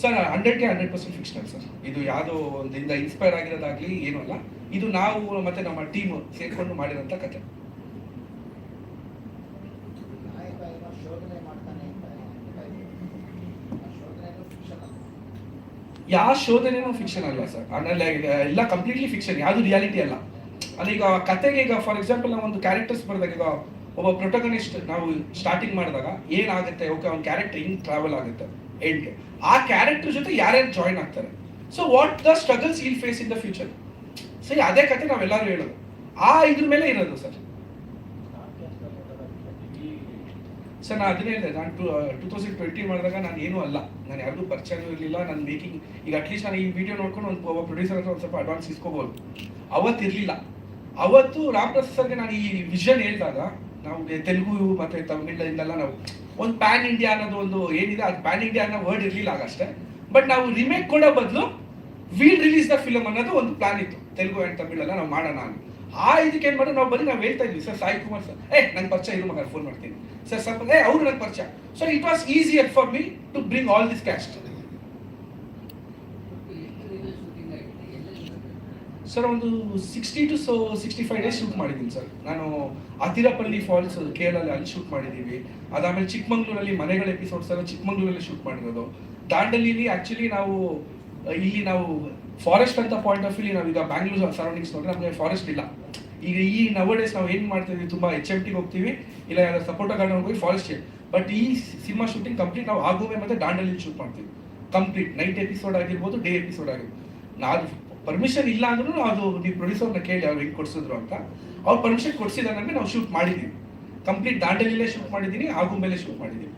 ಸರ್ ಹಂಡ್ರೆಡ್ಗೆ ಹಂಡ್ರೆಡ್ ಪರ್ಸೆಂಟ್ ಫಿಕ್ಷನಲ್ ಸರ್ ಇದು ಯಾವುದೋ ಒಂದಿಂದ ಇನ್ಸ್ಪೈರ್ ಆಗಿರೋದಾಗ್ಲಿ, ಏನೂ ಅಲ್ಲ. ಇದು ನಾವು ಮತ್ತೆ ನಮ್ಮ ಟೀಮ್ ಸೇರ್ಕೊಂಡು ಮಾಡಿರೋಂಥ ಕತೆ ನಾಯಕ ಏನೋ ಶೋಧನೆ ಮಾಡ್ತಾನೆ ಅಂತ ಆ ಶೋಧನೆ ಫಿಕ್ಷನ್ ಯಾವ ಶೋಧನೆನೂ ಫಿಕ್ಷನ್ ಅಲ್ಲ ಸರ್. ಆಮೇಲೆ ಎಲ್ಲ ಕಂಪ್ಲೀಟ್ಲಿ ಫಿಕ್ಷನ್ ಯಾವುದು ರಿಯಾಲಿಟಿ ಅಲ್ಲ. ಅಂದ್ರೆ ಈಗ ಕತೆಗೆ ಈಗ ಫಾರ್ ಎಕ್ಸಾಂಪಲ್ ನಾವು ಒಂದು ಕ್ಯಾರೆಕ್ಟರ್ಸ್ ಬರೆದಾಗ ಈಗ ಒಬ್ಬ ಪ್ರೊಟಗನಿಸ್ಟ್ ನಾವು ಸ್ಟಾರ್ಟಿಂಗ್ ಮಾಡಿದಾಗ ಏನಾಗುತ್ತೆ ಓಕೆ ಅವ್ನ ಕ್ಯಾರೆಕ್ಟರ್ ಹಿಂಗ್ ಟ್ರಾವೆಲ್ ಆಗುತ್ತೆ ಎಂಡ್ ಆ ಕ್ಯಾರೆಕ್ಟರ್ ಜೊತೆ ಯಾರ್ಯಾರು ಜಾಯಿನ್ ಆಗ್ತಾರೆ? So what the struggles I'll face in the future ಸರಿ ಅದೇ ಕತೆ ನಾವೆಲ್ಲರೂ ಹೇಳೋದು. ಆ ಇದ್ರ ಮೇಲೆ ಇರೋದು ಸರ್. ಸರ್, ನಾನು ಅದನ್ನೇ ಹೇಳಿದೆ. ನಾನು ಟೂ ಟೂ ತೌಸಂಡ್ ಟ್ವೆಂಟಿ ಮಾಡಿದಾಗ ನಾನು ಏನೂ ಅಲ್ಲ. ನಾನು ಯಾರಿಗೂ ಪರಿಚಯನೂ ಇರಲಿಲ್ಲ. ನಾನು ಮೇಕಿಂಗ್ ಈಗ ಅಟ್ಲೀಸ್ಟ್ ನಾನು ಈ ವಿಡಿಯೋ ನೋಡ್ಕೊಂಡು ಒಂದು ಒಬ್ಬ ಪ್ರೊಡ್ಯೂಸರ್ ಹತ್ರ ಒಂದು ಸ್ವಲ್ಪ ಅಡ್ವಾನ್ಸ್ ಇಸ್ಕೋಬೋದು. ಅವತ್ತು ಇರಲಿಲ್ಲ. ಅವತ್ತು ರಾಮ್ ಪ್ರಸಾದ್ ಸರ್ಗೆ ನಾನು ಈ ವಿಷನ್ ಹೇಳಿದಾಗ, ನಾವು ತೆಲುಗು ಮತ್ತು ತಮಿಳಿಂದೆಲ್ಲ ನಾವು, ಒಂದು ಪ್ಯಾನ್ ಇಂಡಿಯಾ ಅನ್ನೋದು ಒಂದು ಏನಿದೆ, ಅದು ಪ್ಯಾನ್ ಇಂಡಿಯಾ ಅನ್ನೋ ವರ್ಡ್ ಇರಲಿಲ್ಲ ಆಗಷ್ಟೇ. ಬಟ್ ನಾವು ರಿಮೇಕ್ ಕೊಡೋ ಬದಲು ವಿಲ್ ರಿಲೀಸ್ ದ ಫಿಲಮ್ ಅನ್ನೋದು ಒಂದು ಪ್ಲಾನ್ ಇತ್ತು. ತೆಲುಗು ಆ್ಯಂಡ್ ತಮಿಳೆಲ್ಲ ನಾವು ಮಾಡೋಣ ಆ ಇದಕ್ಕೆ ಏನು ಮಾಡೋದು? ನಾವು ಬರೀ ನಾವು ಹೇಳ್ತಾ ಇದ್ವಿ, ಸರ್, ಸಾಯಿ ಕುಮಾರ್ ಸರ್. ಏ ನನ್ನ ಪರಿಚಯ ಇರು ಮಗ ಫೋನ್ ಮಾಡ್ತೀನಿ. ಸರ್ ಸ್ವಲ್ಪ ಏ ಅವ್ರು ನನಗೆ ಪರಿಚಯ so it was easier for me to bring all this cast sir ಒಂದು sixty two so sixty five days shoot ಮಾಡಿದ್ದೀನಿ ಸರ್ ನಾನು ಅತಿರಪಲ್ಲಿ ಫಾಲ್ಸ್ ಕೇರಳಲ್ಲಿ ಅಲ್ಲಿ ಶೂಟ್ ಮಾಡಿದ್ದೀವಿ. ಅದಾದಮೇಲೆ ಚಿಕ್ಕಮಂಗ್ಳೂರಲ್ಲಿ ಮನೆಗಳ ಎಪಿಸೋಡ್ಸ್ ಎಲ್ಲ ಚಿಕ್ಕಮಂಗ್ಳೂರಲ್ಲಿ ಶೂಟ್ ಮಾಡಿರೋದು. ದಾಂಡಲೀಲಿ ಆ್ಯಕ್ಚುಲಿ ನಾವು, ಇಲ್ಲಿ ನಾವು ಫಾರೆಸ್ಟ್ ಅಂತ ಪಾಯಿಂಟ್ ಆಫ್ ವ್ಯೂಲಿ ನಾವೀಗ ಬ್ಯಾಂಗ್ಳೂರ್ ಸರೌಂಡಿಂಗ್ಸ್ ನೋಡಿದ್ರೆ ನಮಗೆ ಫಾರೆಸ್ಟ್ ಇಲ್ಲ. ಈಗ ಈ ನವ ಡೇಸ್ ನಾವು ಏನು ಮಾಡ್ತೀವಿ, ತುಂಬ ಎಚ್ ಎಂ ಟಿಗೆ ಹೋಗ್ತೀವಿ, ಇಲ್ಲ ಸಪೋರ್ಟ ಗಾರ್ಡನ್ ಹೋಗಿ ಫಾರೆಸ್ಟ್ ಬಟ್ ಈ ಸಿನಿಮಾ ಶೂಟಿಂಗ್ ಕಂಪ್ಲೀಟ್ ನಾವು ಆಗುವೆ ಮತ್ತೆ ದಾಂಡಲಿ ಶೂಟ್ ಮಾಡ್ತೀವಿ. ಕಂಪ್ಲೀಟ್ ನೈಟ್ ಎಪಿಸೋಡ್ ಆಗಿರ್ಬೋದು ಡೇ ಎಪಿಸೋಡ್ ಆಗಿರ್ಬೋದು. ನಾವು ಪರ್ಮಿಷನ್ ಇಲ್ಲ ಅಂದ್ರೂ ಅದು ನೀವು ಪ್ರೊಡ್ಯೂಸರ್ನ ಕೇಳಿ, ಅವ್ರು ಹೆಂಗೆ ಕೊಡಿಸಿದ್ರು ಅಂತ. ಅವ್ರು ಪರ್ಮಿಷನ್ ಕೊಡಿಸಿದ ನಮಗೆ ನಾವು ಶೂಟ್ ಮಾಡಿದ್ದೀವಿ ಕಂಪ್ಲೀಟ್ ದಾಂಡಲಿಲೇ ಶೂಟ್ ಮಾಡಿದ್ದೀನಿ ಆಗುಂಬೆಲೆ ಶೂಟ್ ಮಾಡಿದ್ದೀವಿ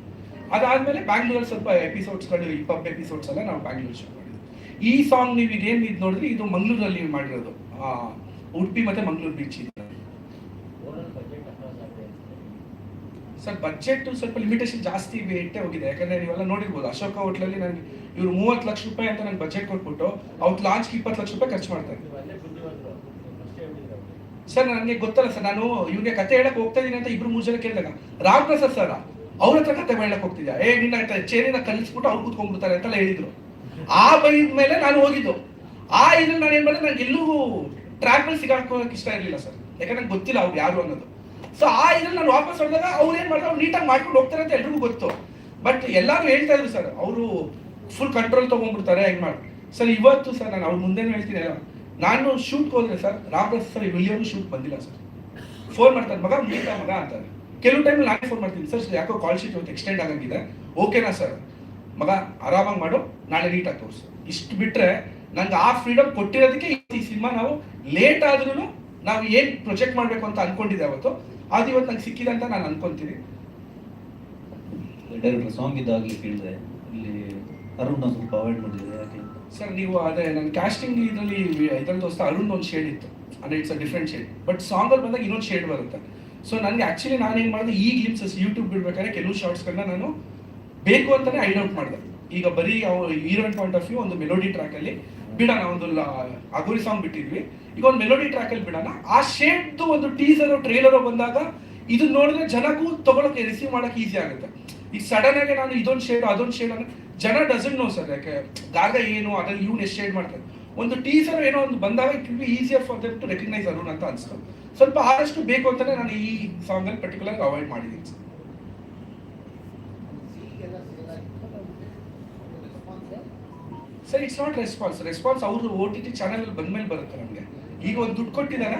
ಅದಾದಮೇಲೆ ಬ್ಯಾಂಗ್ಳೂರಲ್ಲಿ ಸ್ವಲ್ಪ ಎಪಿಸೋಡ್ಸ್ಗಳು ಇಪ್ಪತ್ತು ಎಪಿಸೋಡ್ಸ್ ಎಲ್ಲ ನಾವು ಬ್ಯಾಂಗ್ಳೂರ್ ಶೂಟ್ ಮಾಡಿದ್ವಿ. ಈ ಸಾಂಗ್ ನೀವು ಇದೇನು ಇದು ನೋಡಿದ್ರೆ? ಇದು ಮಂಗಳೂರಲ್ಲಿ ಮಾಡಿರೋದು. ಉಡುಪಿ ಮತ್ತೆ ಮಂಗಳೂರು ಬೀಚ್ ಇದೆ. ಸರ್ ಬಜೆಟ್ ಸ್ವಲ್ಪ ಲಿಮಿಟೇಷನ್ ಜಾಸ್ತಿ ಇಟ್ಟೆ ಹೋಗಿದೆ. ಯಾಕಂದ್ರೆ ನೀವೆಲ್ಲ ನೋಡಿರ್ಬೋದು ಅಶೋಕ ಹೋಟ್ಲಲ್ಲಿ ನನಗೆ ಇವರು ಮೂವತ್ತು ಲಕ್ಷ ರೂಪಾಯಿ ಅಂತ ನನಗೆ ಬಜೆಟ್ ಕೊಟ್ಬಿಟ್ಟು ಅವ್ರು ಲಾಂಚ್ಗೆ ಇಪ್ಪತ್ತು ಲಕ್ಷ ರೂಪಾಯಿ ಖರ್ಚು ಮಾಡ್ತಾರೆ. ಸರ್ ನನಗೆ ಗೊತ್ತಲ್ಲ ಸರ್ ನಾನು ಇವ್ರಿಗೆ ಕತೆ ಹೇಳಕ್ ಹೋಗ್ತಾ ಇದೀನಿ ಅಂತ ಇಬ್ರು ಮೂರು ಜನ ಕೇಳಿದಾಗ ರಾಮ್ ಪ್ರಸಾದ್ ಸರ್ ಅವ್ರ ಹತ್ರ ಕತೆ ಹೇಳಕ್ ಹೋಗ್ತಿದ್ಯಾ? ಏ ನಿನ್ನ ಚೇರಿನ ಕಲಿಸ್ಬಿಟ್ಟು ಅವ್ರು ಕೂತ್ಕೊಂಡ್ಬಿಡ್ತಾರೆ ಅಂತೆಲ್ಲ ಹೇಳಿದ್ರು. ಆ ಬೈದ ಮೇಲೆ ನಾನು ಹೋಗಿದ್ದು. ಆ ಇದ್ರಲ್ಲಿ ನಾನು ಏನ್ ಮಾಡಿದ್ರೆ ನನಗೆ ಎಲ್ಲೂ ಟ್ರ್ಯಾಕ್ ಮೇಲೆ ಸಿಗಾಕೋಕ್ ಇಷ್ಟ ಇರಲಿಲ್ಲ ಸರ್. ಯಾಕಂದ್ರೆ ಗೊತ್ತಿಲ್ಲ ಅವ್ರು ಯಾರು ಅನ್ನೋದು. ಸೊ ಆ ಇದ್ರಲ್ಲಿ ನಾನು ವಾಪಸ್ ಹೊಡೆದಾಗ ಅವ್ರು ಏನು ಮಾಡಿದ್ರು ಅವ್ರು ನೀಟಾಗಿ ಮಾಡ್ಕೊಂಡು ಹೋಗ್ತಾರೆ ಅಂತ ಎಲ್ರಿಗೂ ಗೊತ್ತು. ಬಟ್ ಎಲ್ಲರೂ ಹೇಳ್ತಾ ಇದ್ರು ಸರ್. ಅವರು ಫುಲ್ ಕಂಟ್ರೋಲ್ ತಗೊಂಡ್ಬಿಡ್ತಾರೆ ಹೆಂಗೆ ಮಾಡಿ. ಸರ್ ಇವತ್ತು ಸರ್ ನಾನು ಅವ್ರ ಮುಂದೆನೂ ಹೇಳ್ತೀನಿ ನಾನು ಶೂಟ್ಗೆ ಹೋದ್ರೆ ಸರ್, ರಾಮದಾಸ್ ಸರ್ ಇಲ್ಲಿವರೆಗೂ ಶೂಟ್ ಬಂದಿಲ್ಲ ಸರ್. ಫೋನ್ ಮಾಡ್ತಾರೆ, ಮಗ ಮುಗಿತಾ ಮಗ? ಅಂತಾರೆ. ಕೆಲವು ಟೈಮ್ ನಾನೇ ಫೋನ್ ಮಾಡ್ತೀನಿ. ಸರ್ ಯಾಕೋ ಕಾಲ್ ಶೀಟ್ ಇವತ್ತು ಎಕ್ಸ್ಟೆಂಡ್ ಆಗಂಗಿದೆ? ಓಕೆನಾ ಸರ್. ಮಗ, ಆರಾಮಾಗಿ ಮಾಡು, ನಾಳೆ ನೀಟಾಗಿ ತೋರಿಸು. ಇಷ್ಟು ಬಿಟ್ರೆ ನಂಗೆ ಆ ಫ್ರೀಡಮ್ ಕೊಟ್ಟಿರೋದಕ್ಕೆ ಈ ಸಿನಿಮಾ ನಾವು ಲೇಟ್ ಆದ್ರೂ ನಾವು ಏನ್ ಪ್ರೊಜೆಕ್ಟ್ ಮಾಡ್ಬೇಕು ಅಂತ ಅನ್ಕೊಂಡಿದ್ದೆ ಅವತ್ತು ಅದು ಇವತ್ತು ನಂಗೆ ಸಿಕ್ಕಿದೆ ಅಂತ ನಾನು ಅನ್ಕೊಂತೀನಿ. ಡೈರೆಕ್ಟರ್ ಸಾಂಗ್ ಇದ್ದಾಗಲಿ ಕೇಳಿದೆ. ಇಲ್ಲಿ ಅರುಣ್ ಸ್ವಲ್ಪ ಅವಾಯ್ಡ್ ಮಾಡಿದೆ ಸರ್ ನೀವು ಅದೇ ನನ್ನ ಕ್ಯಾಸ್ಟಿಂಗ್ ಇದರಲ್ಲಿ ಇದರಲ್ಲಿ ದೋಸ್ತ ಅರುಣ್ ಒಂದು ಶೇಡ್ ಇತ್ತು. ಅಂದ್ರೆ it's a different shade but ಸಾಂಗಲ್ಲಿ ಬಂದಾಗ ಇನ್ನೊಂದು ಶೇಡ್ ಬರುತ್ತೆ. ಸೊ ನನಗೆ ಆ್ಯಕ್ಚುಲಿ ನಾನು ಏನು ಮಾಡಿದೆ ಈ ಗ್ಲಿಮ್ಸಸ್ ಯೂಟ್ಯೂಬ್ ಬಿಡ್ಬೇಕಾದ್ರೆ ಕೆಲವು ಶಾರ್ಟ್ಸ್ಗಳನ್ನ ನಾನು ಬೇಕು ಅಂತಲೇ ಐಡ್ ಔಟ್ ಮಾಡಿದೆ. ಈಗ ಬರೀ ಹೀರೋಯಿನ್ ಪಾಯಿಂಟ್ ಆಫ್ ವ್ಯೂ ಒಂದು ಮೆಲೋಡಿ ಟ್ರ್ಯಾಕಲ್ಲಿ ಬಿಡೋಣ, ಒಂದು ಅಗುರಿ ಸಾಂಗ್ ಬಿಟ್ಟಿದ್ವಿ. ಈಗ ಒಂದು ಮೆಲೋಡಿ ಟ್ರ್ಯಾಕ್ ಅಲ್ಲಿ ಬಿಡೋಣ. ಆ ಶೇಡ್ದು ಒಂದು ಟೀಸರ್ ಟ್ರೇಲರ್ ಬಂದಾಗ ಇದು ನೋಡಿದ್ರೆ ಜನಕ್ಕೂ ತಗೊಳಕ್ಕೆ ರಿಸೀವ್ ಮಾಡಕ್ಕೆ ಈಸಿ ಆಗುತ್ತೆ. ಈಗ ಸಡನ್ ಆಗಿ ನಾನು ಇದೊಂದು ಶೇಡ್ ಅದೊಂದು ಶೇಡ್ ಅಂದ್ರೆ ಜನ ಡಸೆಂಟ್ ನೋ ಸರ್ ಯಾಕೆ ಗಾಗ ಏನು ಅದನ್ನ ಇವ್ನು ಎಷ್ಟು ಶೇಡ್ ಮಾಡ್ತಾರೆ. ಒಂದು ಟೀಸರ್ ಏನೋ ಒಂದು ಬಂದಾಗ it be easier for them to recognise Arun ಅಂತ ಅನ್ಸ್ತು. ಸ್ವಲ್ಪ ಆದಷ್ಟು ಬೇಕು ಅಂತಾನೆ ನಾನು ಈ ಸಾಂಗ್ ಅಲ್ಲಿ ಪರ್ಟಿಕ್ಯುಲರ್ ಅವಾಯ್ಡ್ ಮಾಡಿದ್ದೀನಿ ಸರ್ ಸಿಹಿಗೆಲ್ಲ ಸೇಲ್ ಆಗಿತ್ತು response sir it's not response response ಅವರು ಓ ಟಿ ಟಿ ಚಾನಲ್ ಬಂದ್ಮೇಲೆ ಬರುತ್ತೆ ನಮಗೆ. ಈಗ ಒಂದು ದುಡ್ಡು ಕೊಟ್ಟಿದ್ದಾರೆ?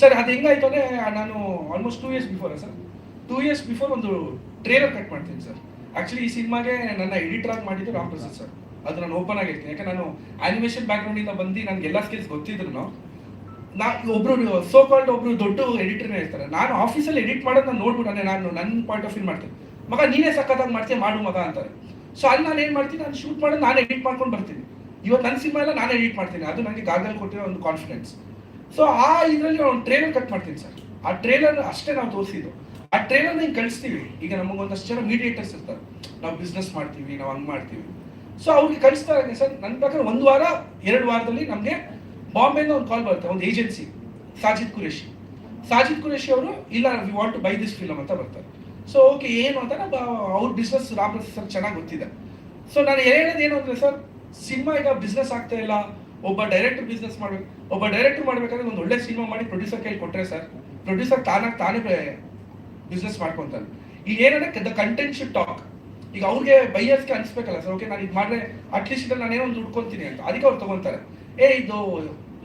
ಸರ್, ಅದು ಹೆಂಗಾಯ್ತು ಅಂದರೆ ನಾನು almost two years before sir? Two years before ಒಂದು ಟ್ರೇಲರ್ ಕಟ್ ಮಾಡ್ತೀನಿ ಸರ್. ಆ್ಯಕ್ಚುಲಿ ಈ ಸಿನಿಮಾಗೆ ನನ್ನ ಎಡಿಟರ್ ಆಗಿ ಮಾಡಿದ್ದು ರಾಮ್ ಪ್ರಸಾದ್ ಸರ್. ಅದು ನಾನು ಓಪನ್ ಆಗಿರ್ತೀನಿ. ಯಾಕೆ ನಾನು ಆ್ಯನಿಮೇಷನ್ ಬ್ಯಾಕ್ಗ್ರೌಂಡ್ ಇಂದ ಬಂದು ನನಗೆ ಎಲ್ಲ ಸ್ಕಿಲ್ಸ್ ಗೊತ್ತಿದ್ರು ನಾ, ಒಬ್ರು ಸೋ ಕಾಲ್ಡ್ ಒಬ್ರು ದೊಡ್ಡ ಎಡಿಟರ್ನೇ ಇರ್ತಾರೆ. ನಾನು ಆಫೀಸಲ್ಲಿ ಎಡಿಟ್ ಮಾಡೋದು ನಾನು ನೋಡ್ಬಿಟ್ಟು ನಾನು ನನ್ನ ಪಾಯಿಂಟ್ ಆಫ್ ವ್ಯೂ ಮಾಡ್ತೀನಿ. ಮಗ, ನೀನೇ ಸಖತ್ತಾಗಿ ಮಾಡ್ತೀಯ, ಮಾಡು ಮಗ ಅಂತಾರೆ. ಸೊ ಅಲ್ಲಿ ನಾನು ಏನು ಮಾಡ್ತೀನಿ? ನಾನು ಶೂಟ್ ಮಾಡೋದು ನಾನು ಎಡಿಟ್ ಮಾಡ್ಕೊಂಡು ಬರ್ತೀನಿ. ಇವತ್ತು ನನ್ನ ಸಿನಿಮಾ ಎಲ್ಲ ನಾನು ಎಡಿಟ್ ಮಾಡ್ತೀನಿ. ಅದು ನನಗೆ ಗಾಗಲ್ ಕೊಟ್ಟಿರೋ ಒಂದು ಕಾನ್ಫಿಡೆನ್ಸ್ ಸೊ ಆ ಇದರಲ್ಲಿ ಒಂದು ಟ್ರೇಲರ್ ಕಟ್ ಮಾಡ್ತೀನಿ ಸರ್. ಆ ಟ್ರೇಲರ್ ಅಷ್ಟೇ ನಾವು ತೋರಿಸಿದ್ದು. ಆ ಟ್ರೇಲರ್ ಹಿಂಗೆ ಕಳಿಸ್ತೀವಿ. ಈಗ ನಮಗೆ ಒಂದಷ್ಟು ಜನ ಮೀಡಿಯೇಟರ್ಸ್ ಇರ್ತಾರೆ. ನಾವು ಬಿಸ್ನೆಸ್ ಮಾಡ್ತೀವಿ, ನಾವು ಹಂಗೆ ಮಾಡ್ತೀವಿ. ಸೊ ಅವ್ರಿಗೆ ಕಳಿಸ್ತಾರೆ ಸರ್. ನನ್ನ ಪ್ರಕಾರ ಒಂದು ವಾರ, ಎರಡು ವಾರದಲ್ಲಿ ನಮಗೆ ಬಾಂಬೆಯಿಂದ ಒಂದು ಕಾಲ್ ಬರುತ್ತೆ. ಒಂದು ಏಜೆನ್ಸಿ ಸಾಜಿದ್ ಕುರೇಶಿ ಸಾಜಿದ್ ಕುರೇಶಿ ಅವರು, ಇಲ್ಲ we want to buy this film ಅಂತ ಬರ್ತಾರೆ. ಸೊ ಓಕೆ ಏನು ಅಂತ ಅವ್ರ ಬಿಸ್ನೆಸ್ ರಾಮ್ ಸರ್ ಚೆನ್ನಾಗಿ ಗೊತ್ತಿದೆ. ಸೊ ನಾನು ಹೇಳೋದು ಏನು ಅಂದರೆ ಸರ್ ಸಿನಿಮಾ ಈಗ ಬಿಸ್ನೆಸ್ ಆಗ್ತಾ ಇಲ್ಲ. ಒಬ್ಬ ಡೈರೆಕ್ಟರ್ ಬಿಸ್ನೆಸ್ ಮಾಡ್ಬೇಕು ಒಬ್ಬ ಡೈರೆಕ್ಟರ್ ಮಾಡ್ಬೇಕಾದ್ರೆ ಒಂದು ಒಳ್ಳೆ ಸಿನಿಮಾ ಮಾಡಿ ಪ್ರೊಡ್ಯೂಸರ್ ಕೈಲಿ ಕೊಟ್ಟರೆ ಸರ್ ಪ್ರೊಡ್ಯೂಸರ್ ತಾನಾಗಿ ತಾನೇ ಬಿಸ್ನೆಸ್ ಮಾಡ್ಕೊತಾರೆ ಈಗ ಏನಂದ್ರೆ ದ ಕಂಟೆಂಟ್ ಶಿಪ್ ಟಾಕ್ ಈಗ ಅವ್ರಿಗೆ ಬೈಯರ್ಸ್ಗೆ ಅನಿಸ್ಬೇಕಲ್ಲ ಸರ್ ಓಕೆ ನಾನು ಇದು ಮಾಡಿದ್ರೆ ಅಟ್ಲೀಸ್ಟ್ ನಾನು ಏನೋ ಒಂದು ದುಡ್ಕೊಂತೀನಿ ಅಂತ. ಅದಕ್ಕೆ ಅವ್ರು ತಗೊತಾರೆ. ಏ, ಇದು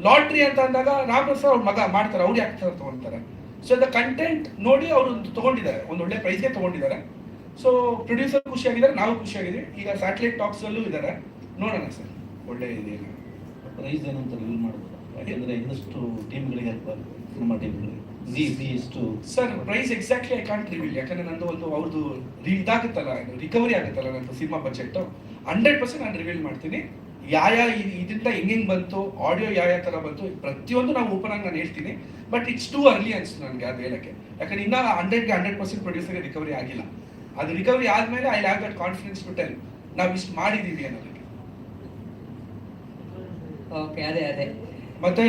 ಲಾಟ್ರಿ ಅಂತ ಅಂದಾಗ ರಾಮ್ ಸರ್ ಅವ್ರ ಮಗ ಮಾಡ್ತಾರೆ, ಅವ್ರು ಯಾಕೆ ಸರ್ ತಗೊಂತಾರೆ? ಸೊ ದ ಕಂಟೆಂಟ್ ನೋಡಿ ಅವರು ತಗೊಂಡಿದ್ದಾರೆ ಒಂದು ಒಳ್ಳೆ ಪ್ರೈಸ್ಗೆ ತಗೊಂಡಿದ್ದಾರೆ. ಸೊ ಪ್ರೊಡ್ಯೂಸರ್ ಖುಷಿಯಾಗಿದ್ದಾರೆ ನಾವು ಖುಷಿಯಾಗಿದ್ದೀವಿ. ಈಗ ಸ್ಯಾಟಲೈಟ್ ಟಾಕ್ಸ್ ಅಲ್ಲೂ ಇದ್ದಾರೆ. ನೋಡೋಣ ಸರ್ ಒಳ್ಳೆ ಇದೆ ಪ್ರೈಸ್ ಏನಂತ ರಿವೀಲ್ ಮಾಡ್ಬೋದು? ಯಾಕೆಂದ್ರೆ ಇನ್ನಷ್ಟು ಟೀಮ್ಗಳಿಗೆ ಹೆಲ್ಪ್ ಆಗುತ್ತೆ ಸಿನಿಮಾ ಟೀಮ್ಗಳಿಗೆ ಜಿ ಬಿ ಎಷ್ಟು sir price exactly I can't reveal ಯಾಕಂದ್ರೆ ನಂದು ಒಂದು ಅವ್ರದ್ದು ಇದಾಗುತ್ತಲ್ಲ ರಿಕವರಿ ಆಗುತ್ತಲ್ಲ ನಂದು ಸಿನಿಮಾ ಬಜೆಟ್ ಹಂಡ್ರೆಡ್ ಪರ್ಸೆಂಟ್ ನಾನು ರಿವೀಲ್ ಮಾಡ್ತೀನಿ. ಯಾವ ಇದರಿಂದ ಹೆಂಗ್ ಬಂತು ಆಡಿಯೋ ಯಾವ ಯಾವ ತರ ಬಂತು ಪ್ರತಿಯೊಂದು ನಾವು ಓಪನ್ ಆಗಿ ನಾನು ಹೇಳ್ತೀನಿ. ಬಟ್ ಇಟ್ಸ್ ಟೂ ಅರ್ಲಿ ಅನಿಸ್ತು ನನಗೆ ಅದು ಹೇಳಕ್ಕೆ. ಯಾಕಂದ್ರೆ ಇನ್ನ ಹಂಡ್ರೆಡ್ಗೆ ಹಂಡ್ರೆಡ್ ಪರ್ಸೆಂಟ್ ಪ್ರೊಡ್ಯೂಸರ್ಗೆ ರಿಕವರಿ ಆಗಿಲ್ಲ. ಅದು ರಿಕವರಿ ಆದ್ಮೇಲೆ I have that confidence to tell ನಾವು ಇಷ್ಟು ಮಾಡಿದೀವಿ ಅನ್ನೋದಕ್ಕೆ. ಓಕೆ ಅದೇ ಅದೇ. ಮತ್ತೆ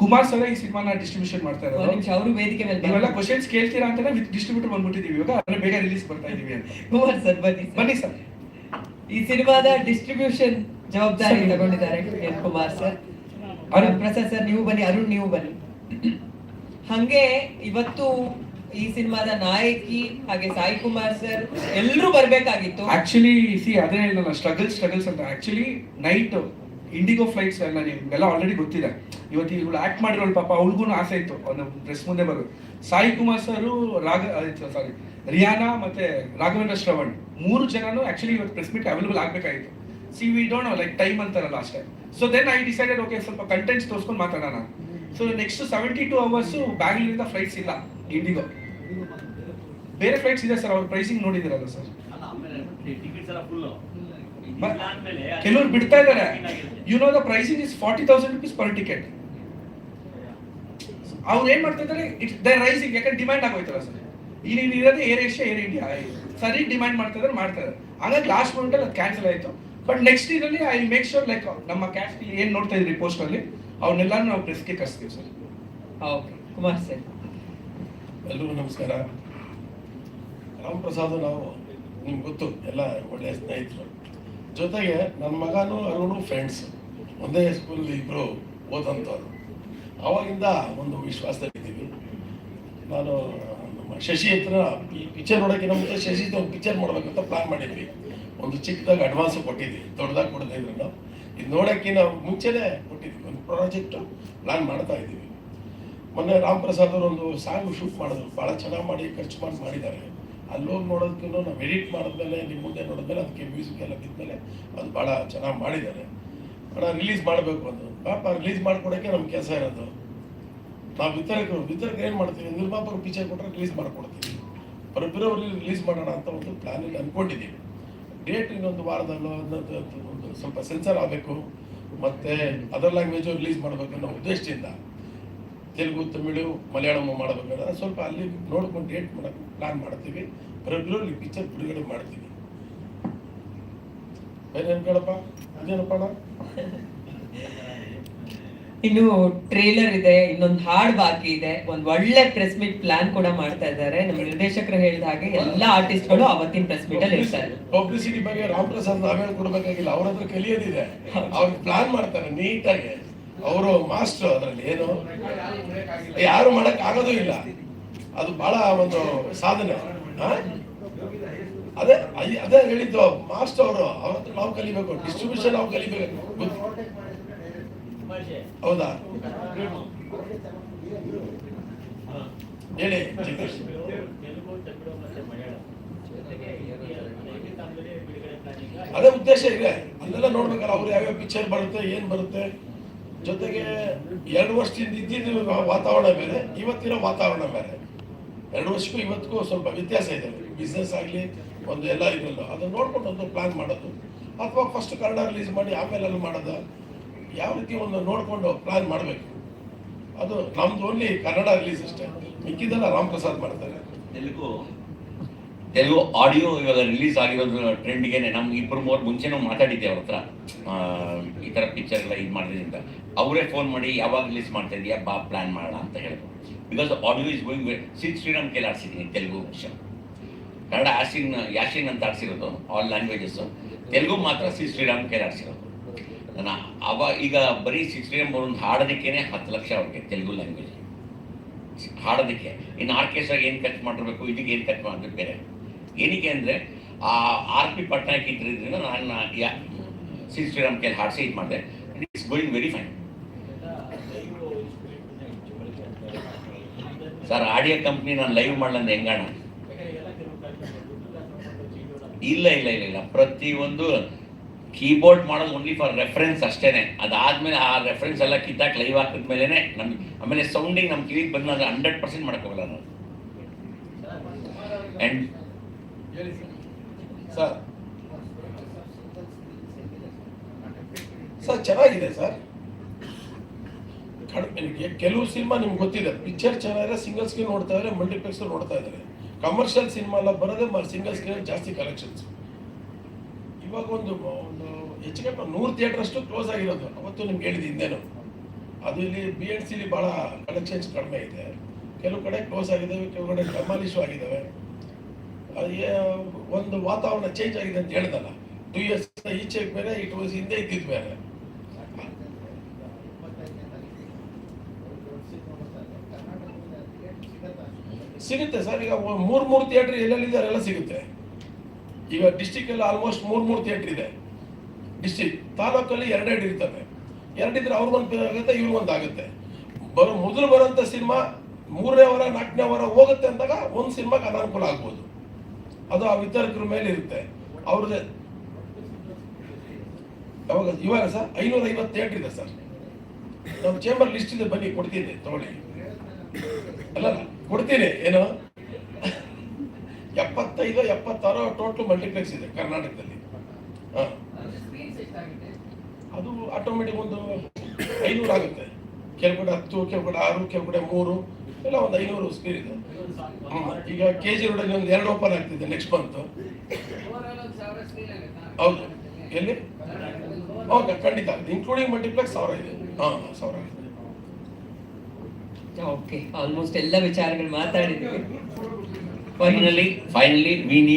ಕುಮಾರ್ ಸರ್ ಈ ಸಿನಿಮಾನ ಡಿಸ್ಟ್ರಿಬ್ಯೂಷನ್ ಮಾಡ್ತಾ ಇರೋದು. ಅವರು ವೇದಿಕೆ ಮೇಲೆ ಇವೆಲ್ಲ. ಕ್ವಶನ್ಸ್ ಕೇಳ್ತೀರಾ ಅಂತ ವಿತ್ ಡಿಸ್ಟ್ರಿಬ್ಯೂಟರ್ ಬಂದ್ಬಿಟ್ಟಿದೀವಿ. ಇವಾಗ ಅದನ್ನ ಬೇಗ ರಿಲೀಸ್ ಬರ್ತಾ ಇದೀವಿ ಅಂತ. ಕುಮಾರ್ ಸರ್ ಬನ್ನಿ. ಬನ್ನಿ ಸರ್. ಈ ಸಿನಿಮಾದ ಡಿಸ್ಟ್ರಿಬ್ಯೂಷನ್ ಜವಾಬ್ದಾರಿ. ತಗೊಂಡಿದ್ದಾರೆ N Kumar sir. Arun. Prasad sir, ನೀವು ಬನ್ನಿ, ಅರುಣ್, ನೀವು ಬನ್ನಿ. ಹಂಗೆ ಇವತ್ತು ಈ ಸಿನಿಮಾದ ನಾಯಕಿ ಹಾಗೆ ಸಾಯಿ ಕುಮಾರ್ ಸರ್ ಎಲ್ಲರೂ ಬರ್ಬೇಕಾಗಿತ್ತು. ಆಕ್ಚುಲಿ ಸಿ ಅದೇ ಹೇಳಿಲ್ಲ ಸ್ಟ್ರಗಲ್ ಸ್ಟ್ರಗಲ್ಸ್ ಅಂತ. ಆಕ್ಚುಲಿ ನೈಟ್ ಇಂಡಿಗೋ ಫ್ಲೈಟ್ಸ್ ಎಲ್ಲ ನಿಮ್ಗೆಲ್ಲ ಆಲ್ರೆಡಿ ಗೊತ್ತಿದೆ. ಇವತ್ತು ಇವಳು ಆಕ್ಟ್ ಮಾಡಿರೋಳು ಪಾಪ ಅವ್ಳಿಗೂ ಆಸೆ ಇತ್ತು. ಒಂದು ಡ್ರೆಸ್ ಮುಂದೆ ಬರೋದು. ಸಾಯಿ ಕುಮಾರ್ ಸರ್ ರಾಗ ಸಾರಿ ರಿಯಾನಾ ಮತ್ತೆ ರಾಘವೇಂದ್ರ ಶ್ರವಣ್, ಮೂರು ಜನನು ಆಕ್ಚುಲಿ ಇವತ್ತು press meet available ಆಗ್ಬೇಕಾಗಿತ್ತು. See we don't like time ಅಂತಾರಲ್ಲ ಅಷ್ಟೇ so then I decided okay ಸ್ವಲ್ಪ ಕಂಟೆಂಟ್ಸ್ ತೋರಿಸ್ಕೊಂಡು ಮಾತಾಡೋಣ. So next seventy two hours ಬ್ಯಾಂಗ್ಳೂರಿಂದ flights ಇಲ್ಲ ಇಂಡಿಗೋ ಬೇರೆ ಫ್ಲೈಟ್ಸ್ ಇದೆ ಸರ್ ಅವ್ರ ಪ್ರೈಸಿಂಗ್ ನೋಡಿದಿರಲ್ಲ ಸರ್ ಕೆಲವರು ಬಿಡ್ತಾ ಇದ್ದಾರೆ. You know the pricing is forty thousand rupees per ticket ಅವ್ರು ಏನ್ ಮಾಡ್ತಾ ಇದ್ದಾರೆ ಇಟ್ಸ್ ದ ರೈಸಿಂಗ್ ಯಾಕಂದ್ರೆ ಡಿಮ್ಯಾಂಡ್ ಆಗೋಯ್ತಲ್ಲ ಸರ್ ಇಲ್ಲಿ ಇರೋದು ಏರ್ ಏಷ್ಯಾ ಏರ್ ಇಂಡಿಯಾ ಸರಿ ಡಿಮ್ಯಾಂಡ್ ಮಾಡ್ತಾ ಇದ್ದಾರೆ ಮಾಡ್ತಾ ಇದ್ದಾರೆ. ಹಾಗಾಗಿ ಲಾಸ್ಟ್ ಮೌಂಟಲ್ಲಿ ಅಲ್ಲಿ ಅದು ಕ್ಯಾನ್ಸಲ್ ಆಯ್ತು. ಬಟ್ ನೆಕ್ಸ್ಟ್ ಇದರಲ್ಲಿ ಐ ಮೇಕ್ ಶೋರ್ ಲೈಕ್ ನಮ್ಮ ಕ್ಯಾಸ್ಟ್ ಏನು ನೋಡ್ತಾ ಇದ್ರಿ ಪೋಸ್ಟ್ ಅಲ್ಲಿ ಅವನ್ನೆಲ್ಲ ನಾವು ಪ್ರೆಸ್ಗೆ ಕರ್ಸ್ತೀವಿ ಸರ್ ಓಕೆ ಕುಮಾರ್ ಸರ್ ಎಲ್ರಿಗೂ ನಮಸ್ಕಾರ. ರಾಮ್ ಪ್ರಸಾದ್ ನಾವು ನಿಮ್ಗೆ ಗೊತ್ತು ಎಲ್ಲ ಒಳ್ಳೆಯ ಸ್ನೇಹಿತರು. ಜೊತೆಗೆ ನನ್ನ ಮಗನೂ ಅರುಣು ಫ್ರೆಂಡ್ಸ್ ಒಂದೇ ಸ್ಕೂಲ್ ಇಬ್ಬರು ಓದಂಥವ್ರು ಅವಾಗಿಂದ ಒಂದು ವಿಶ್ವಾಸದಲ್ಲಿದ್ದೀವಿ ನಾನು ನಮ್ಮ ಶಶಿ ಹತ್ರ ಈ ಪಿಕ್ಚರ್ ನೋಡೋಕ್ಕಿಂತ ಮುಂಚೆ ಶಶಿ ಒಂದು ಪಿಕ್ಚರ್ ಮಾಡಬೇಕಂತ ಪ್ಲಾನ್ ಮಾಡಿದ್ವಿ. ಒಂದು ಚಿಕ್ಕದಾಗಿ ಅಡ್ವಾನ್ಸ್ ಕೊಟ್ಟಿದ್ದೀವಿ. ದೊಡ್ಡದಾಗಿ ಕೊಡದೇ ಇದ್ರು ಇದು ನೋಡೋಕ್ಕಿಂತ ಮುಂಚೆನೇ ಕೊಟ್ಟಿದ್ವಿ ಒಂದು ಪ್ರಾಜೆಕ್ಟು ಪ್ಲಾನ್ ಮಾಡ್ತಾ ಇದ್ದೀವಿ. ಮೊನ್ನೆ ರಾಮ್ ಪ್ರಸಾದ್ ಅವರು ಒಂದು ಸಾಂಗ್ ಶೂಟ್ ಮಾಡಿದ್ರು. ಭಾಳ ಚೆನ್ನಾಗಿ ಮಾಡಿ, ಖರ್ಚು ಮಾಡಿ ಮಾಡಿದ್ದಾರೆ. ಅಲ್ಲಿ ಹೋಗಿ ನೋಡೋದಕ್ಕೂ ನಾವು ಎಡಿಟ್ ಮಾಡಿದ್ಮೇಲೆ ನಿಮ್ಮ ಮುಂದೆ ನೋಡಿದ್ಮೇಲೆ ಅದಕ್ಕೆ ಮ್ಯೂಸಿಕ್ ಎಲ್ಲ ಬಿದ್ಮೇಲೆ ಅದು ಭಾಳ ಚೆನ್ನಾಗಿ ಮಾಡಿದ್ದಾರೆ. ಅಣ್ಣ ರಿಲೀಸ್ ಮಾಡಬೇಕು ಅದು ಪಾಪ ರಿಲೀಸ್ ಮಾಡ್ಕೊಡೋಕ್ಕೆ ನಮ್ಮ ಕೆಲಸ ಇರೋದು. ನಾವು ವಿತರಕರು ವಿತರಕ ಏನು ಮಾಡ್ತೀವಿ? ನಿರ್ಮಾಪಕರು ಪಿಚರ್ ಕೊಟ್ಟರೆ ರಿಲೀಸ್ ಮಾಡಿಕೊಡ್ತೀವಿ. ಬರೋಬ್ಬರ ರಿಲೀಸ್ ಮಾಡೋಣ ಅಂತ ಒಂದು ಪ್ಲಾನಲ್ಲಿ ಅಂದ್ಕೊಂಡಿದ್ದೀವಿ ಡೇಟ್ ಇನ್ನೊಂದು ವಾರದಲ್ಲೋ ಒಂದು ಸ್ವಲ್ಪ ಸೆನ್ಸರ್ ಆಗಬೇಕು. ಮತ್ತು ಅದರ್ ಲ್ಯಾಂಗ್ವೇಜು ರಿಲೀಸ್ ಮಾಡಬೇಕನ್ನೋ ಉದ್ದೇಶದಿಂದ ತೆಲುಗು, ತಮಿಳು, ಮಲಯಾಳಂ ಮಾಡಬೇಕಾದ್ರೆ ಸ್ವಲ್ಪ ಅಲ್ಲಿ ನೋಡ್ಕೊಂಡು ಡೇಟ್ ಮಾಡೋಕೆ ಪ್ಲ್ಯಾನ್ ಮಾಡ್ತೀವಿ. ಫೆಬ್ರವರಿ ಪಿಕ್ಚರ್ ಬಿಡುಗಡೆ ಮಾಡ್ತೀವಿ. ಬೇರೆ ಏನು ಕೇಳಪ್ಪ? ಅದೇನಪ್ಪ ಇನ್ನು ಟ್ರೇಲರ್ ಇದೆ, ಇನ್ನೊಂದು ಹಾಡ್ ಬಾಕಿ ಇದೆ. ಒಂದ್ ಒಳ್ಳೆ ಪ್ರೆಸ್ ಮೀಟ್ ಪ್ಲಾನ್ ಕೂಡ ಮಾಡ್ತಾ ಇದ್ದಾರೆ. ನಮ್ಮ ನಿರ್ದೇಶಕರು ಹೇಳಿದ ಹಾಗೆ ಎಲ್ಲಾ ಆರ್ಟಿಸ್ಟ್ಗಳು ಅವತ್ತಿನ ಪ್ರೆಸ್ ಮೀಟ್ ಅಲ್ಲಿ ಇರ್ತಾರೆ. ಪಬ್ಲಿಸಿಟಿ ಬಗ್ಗೆ ರಾಮ್ ಪ್ರಸಾದ್ ನಾವೇನು ಕೊಡ್ಬೇಕಾಗಿಲ್ಲ. ಅವ್ರ ಹತ್ರ ಕಲಿಯೋದಿದೆ. ಅವ್ರು ಪ್ಲಾನ್ ಮಾಡ್ತಾರೆ ನೀಟಾಗಿ. ಅವರು ಮಾಸ್ಟರ್ ಅದ್ರಲ್ಲಿ ಏನು? ಯಾರು ಮಾಡಕ್ ಆಗೋದು ಇಲ್ಲ. ಅದು ಬಹಳ ಒಂದು ಸಾಧನೆ? ಅದೇ ಅದೇ ಹೇಳಿದ್ದು ಮಾಸ್ಟರ್ ಅವರು. ಅವ್ರ ಹತ್ರ ನಾವು ಕಲಿಬೇಕು. ಡಿಸ್ಟ್ರಿಬ್ಯೂಷನ್ ನಾವು ಕಲಿಬೇಕು. ಹೌದಾ? ಹೇಳಿ ಅದೇ ಉದ್ದೇಶ ಇದೆ. ಅಲ್ಲೆಲ್ಲ ನೋಡ್ಬೇಕಲ್ಲ, ಅವ್ರು ಯಾವ್ಯಾವ ಪಿಕ್ಚರ್ ಬರುತ್ತೆ, ಏನ್ ಬರುತ್ತೆ. ಜೊತೆಗೆ ಎರಡು ವರ್ಷದಿಂದ ಇದ್ದಿದ್ದು ವಾತಾವರಣ ಬೇರೆ ಇವತ್ತಿನ ವಾತಾವರಣ ಬೇರೆ. ಎರಡು ವರ್ಷಕ್ಕೂ ಇವತ್ತಿಗೂ ಸ್ವಲ್ಪ ವ್ಯತ್ಯಾಸ ಇದೆ. ಬಿಸ್ನೆಸ್ ಆಗಲಿ, ಒಂದು ಎಲ್ಲ ಇದೆಲ್ಲ. ಅದನ್ನ ನೋಡ್ಕೊಂಡು ಒಂದು ಪ್ಲಾನ್ ಮಾಡೋದು. ಅಥವಾ ಫಸ್ಟ್ ಕನ್ನಡ ರಿಲೀಸ್ ಮಾಡಿ, ಆಮೇಲೆ ಅಲ್ಲಿ ಮಾಡೋದು. ಯಾವ ರೀತಿ ಒಂದು ನೋಡಿಕೊಂಡು ಪ್ಲಾನ್ ಮಾಡಬೇಕು? ಅದು ನಮ್ದು ಓನ್ಲಿ ಕನ್ನಡ ರಿಲೀಸ್ ಅಷ್ಟೇ. ಮಿಕ್ಕಿದ್ದೆಲ್ಲ ರಾಮ್ ಪ್ರಸಾದ್ ಮಾಡ್ತಾರೆ. ತೆಲುಗು ತೆಲುಗು ಆಡಿಯೋ ಇವಾಗ ರಿಲೀಸ್ ಆಗಿರೋದು ಟ್ರೆಂಡ್ಗೆ ನಮ್ಗೆ ಇಬ್ಬರು ಮೂರು ಮುಂಚೆನೂ ಮಾತಾಡಿದ್ದೆ ಅವ್ರ ಹತ್ರ. ಈ ಥರ ಪಿಕ್ಚರ್ಗಳ ಇದು ಮಾಡಿದ್ರಿ ಅಂತ. ಅವರೇ ಫೋನ್ ಮಾಡಿ, ಯಾವಾಗ ರಿಲೀಸ್ ಮಾಡ್ತಾ ಇದೆಯಾ, ಬಾ ಪ್ಲಾನ್ ಮಾಡೋಣ ಅಂತ ಹೇಳಿದ್ರು. Because audio is going six Sriram ಕೇಳಿ ಆಡ್ಸಿದ್ದೀನಿ ತೆಲುಗು ವರ್ಷನ್ ಕನ್ನಡ ಆಸಿನ್ ಯಾಶಿನ್ ಅಂತ ಆಡ್ಸಿರೋದು ಆಲ್ ಲ್ಯಾಂಗ್ವೇಜಸ್ಸು ತೆಲುಗು ಮಾತ್ರ ಸಿ ಶ್ರೀರಾಮ್ ಕೇಳಿ ಆಡ್ಸಿರೋದು. ನಾನು ಅವ ಈಗ ಬರೀ ಸಿ ಶ್ರೀರಾಮ್ ಒಂದು ಹಾಡೋದಕ್ಕೇನೆ ಹತ್ತು ಲಕ್ಷ ಅವ್ರಿಗೆ ತೆಲುಗು ಲ್ಯಾಂಗ್ವೇಜ್ ಹಾಡೋದಕ್ಕೆ. ಇನ್ನು ಆರ್ಕೆಸ್ಟ್ರಾಗೆ ಏನು ಖರ್ಚು ಮಾಡಿರಬೇಕು, ಇದಕ್ಕೆ ಏನು ಖರ್ಚು ಮಾಡಬೇಕು ಬೇರೆ. ಏನಕ್ಕೆ ಅಂದರೆ, ಆ ಆರ್ ಪಿ ಪಟ್ನಾಯಕ್ ಇದ್ರಿಂದ ನಾನು ಯಾ ಸಿ ಶ್ರೀರಾಮ್ ಕೇಳಿ ಹಾಡಿಸಿ ಇದು ಮಾಡಿದೆ. It's going very fine sir audio company ನಾನು ಲೈವ್ ಮಾಡ್ಲಂದ್ರೆ ಹೆಂಗಣ ಇಲ್ಲ ಇಲ್ಲ ಇಲ್ಲ ಇಲ್ಲ. ಪ್ರತಿಯೊಂದು ಕೀಬೋರ್ಡ್ ಮಾಡೋದು ಓನ್ಲಿ ಫಾರ್ ರೆಫರೆನ್ಸ್ ಅಷ್ಟೇನೆ. ಅದಾದ್ಮೇಲೆ ಆ ರೆಫರೆನ್ಸ್ ಎಲ್ಲ ಕಿತ್ತಾಕ್ ಲೈವ್ ಹಾಕಿದ್ಮೇಲೆ ನಮ್ಗೆ ಆಮೇಲೆ ಸೌಂಡಿಂಗ್ ನಮ್ಮ ಕಿವಿಗೆ ಬಂದಾಗ ಹಂಡ್ರೆಡ್ ಪರ್ಸೆಂಟ್ ಮಾಡ್ಕೋಬಲ್ಲ ನಾನು ಆ್ಯಂಡ್ ಸರ್ ಸರ್ ಚೆನ್ನಾಗಿದೆ ಸರ್ ಕೆಲವು ಸಿನಿಮಾ ನಿಮ್ಗೆ ಗೊತ್ತಿದೆ. ಪಿಕ್ಚರ್ ಚೆನ್ನಾಗಿದೆ ಸಿಂಗಲ್ ಸ್ಕ್ರೀನ್ ನೋಡ್ತಾ ಇದ್ದಾರೆ ಮಲ್ಟಿಪ್ಲೆಕ್ಸ್ ನೋಡ್ತಾ ಇದ್ದಾರೆ ಕಮರ್ಷಿಯಲ್ ಸಿನಿಮಾ ಎಲ್ಲ ಬರೋದೇ ಸಿಂಗಲ್ ಸ್ಕ್ರೀನ್ ಜಾಸ್ತಿ ಕಲೆಕ್ಷನ್ಸ್ ಇವಾಗ ಒಂದು ಒಂದು ಹೆಚ್ಚು ಕಡಿಮೆ ನೂರು ಥಿಯೇಟರ್ ಅಷ್ಟು ಕ್ಲೋಸ್ ಆಗಿರೋದು. ಅವತ್ತು ನಿಮ್ಗೆ ಹೇಳಿದ ಹಿಂದೆನು. ಅದು ಇಲ್ಲಿ ಬಿ ಎಡ್ ಸಿಲಿ ಭಾಳ ಕಲೆಕ್ಷನ್ಸ್ ಕಡಿಮೆ ಇದೆ. ಕೆಲವು ಕಡೆ ಕ್ಲೋಸ್ ಆಗಿದ್ದಾವೆ, ಕೆಲವು ಕಡೆ ಡೆಮಾಲಿಶು ಆಗಿದ್ದಾವೆ. ಅದೇ ಒಂದು ವಾತಾವರಣ ಚೇಂಜ್ ಆಗಿದೆ ಅಂತ ಹೇಳ್ದಲ್ಲ. ಟು ಇಯರ್ಸ್ ಈಚೆ ಬೇರೆ ಇಟ್ ವಾಸ್ ಹಿಂದೆ ಇದ್ದಿದ್ದು ಬೇರೆ. ಸಿಗುತ್ತೆ ಸರ್, ಈಗ ಮೂರು, ಮೂರ್ ಥಿಯೇಟರ್ ಎಲ್ಲೆಲ್ಲಿದ್ದಾರೆ ಎಲ್ಲ ಸಿಗುತ್ತೆ. ಈಗ ಡಿಸ್ಟಿಕ್ ಅಲ್ಲಿ ಆಲ್ಮೋಸ್ಟ್ ಮೂರ್ ಮೂರು ಥಿಯೇಟರ್ ಇದೆ. ಡಿಸ್ಟಿಕ್ ತಾಲೂಕಲ್ಲಿ ಎರಡೆರಡು ಇರ್ತವೆ. ಎರಡಿದ್ರೆ ಒಂದು ಆಗುತ್ತೆ ಇವ್ರಿಗೊಂದು ಆಗುತ್ತೆ. ಬರೋ ಮೊದಲು ಬರೋಂಥ ಸಿನಿಮಾ ಮೂರನೇ ವಾರ ನಾಲ್ಕನೇ ವಾರ ಹೋಗುತ್ತೆ ಅಂದಾಗ ಒಂದು ಸಿನಿಮಾಗೆ ಅನಾನುಕೂಲ ಆಗ್ಬೋದು. ಅದು ಆ ವಿತರಕರ ಮೇಲೆ ಇರುತ್ತೆ. ಅವ್ರದ್ದೇ ಅವಾಗ ಇವಾಗ ಸರ್ ಐನೂರ ಐವತ್ತು ಥಿಯೇಟರ್ ಇದೆ ಸರ್. ನಮ್ಮ ಚೇಂಬರ್ ಲಿಸ್ಟ್ ಇದೆ ಬನ್ನಿ ಕೊಡ್ತೀನಿ ತಗೊಳ್ಳಿ. ಅಲ್ಲ, ಕೊಡ್ತೀನಿ ಏನು? ಎಪ್ಪತ್ತೈದು ಎಪ್ಪತ್ತಾರು ಟೋಟಲ್ ಮಲ್ಟಿಪ್ಲೆಕ್ಸ್ ಇದೆ ಕರ್ನಾಟಕದಲ್ಲಿ. ಹಾ. ಅದು ಆಟೋಮೆಟಿಕ್ ಒಂದು ಐನೂರು ಆಗುತ್ತೆ. ಕೆಲವು ಕಡೆ ಹತ್ತು ಕೆಲವು ಕಡೆ ಆರು ಕೆಲವು ಕಡೆ ಮೂರು ಎಲ್ಲ ಒಂದು ಐನೂರು ಸ್ಕ್ರೀನ್ ಇದೆ. ಈಗ ಕೆ ಜಿ ರೋಡಲ್ಲಿ ಒಂದು ಎರಡು ಓಪನ್ ಆಗ್ತಿದೆ ನೆಕ್ಸ್ಟ್ ಮಂತ್ ಹೌದು. ಎಲ್ಲಿ? ಓಕೆ ಖಂಡಿತ. ಇನ್ಕ್ಲೂಡಿಂಗ್ ಮಲ್ಟಿಪ್ಲೆಕ್ಸ್ ಸಾವಿರ ಇದೆ. ಹಾಂ ಸಾವಿರ ಇದೆ ಓಕೆ ಆಲ್ಮೋಸ್ಟ್ ಎಲ್ಲ ವಿಚಾರಗಳು ಮಾತಾಡಿದ್ದೀವಿ. Finally finally we need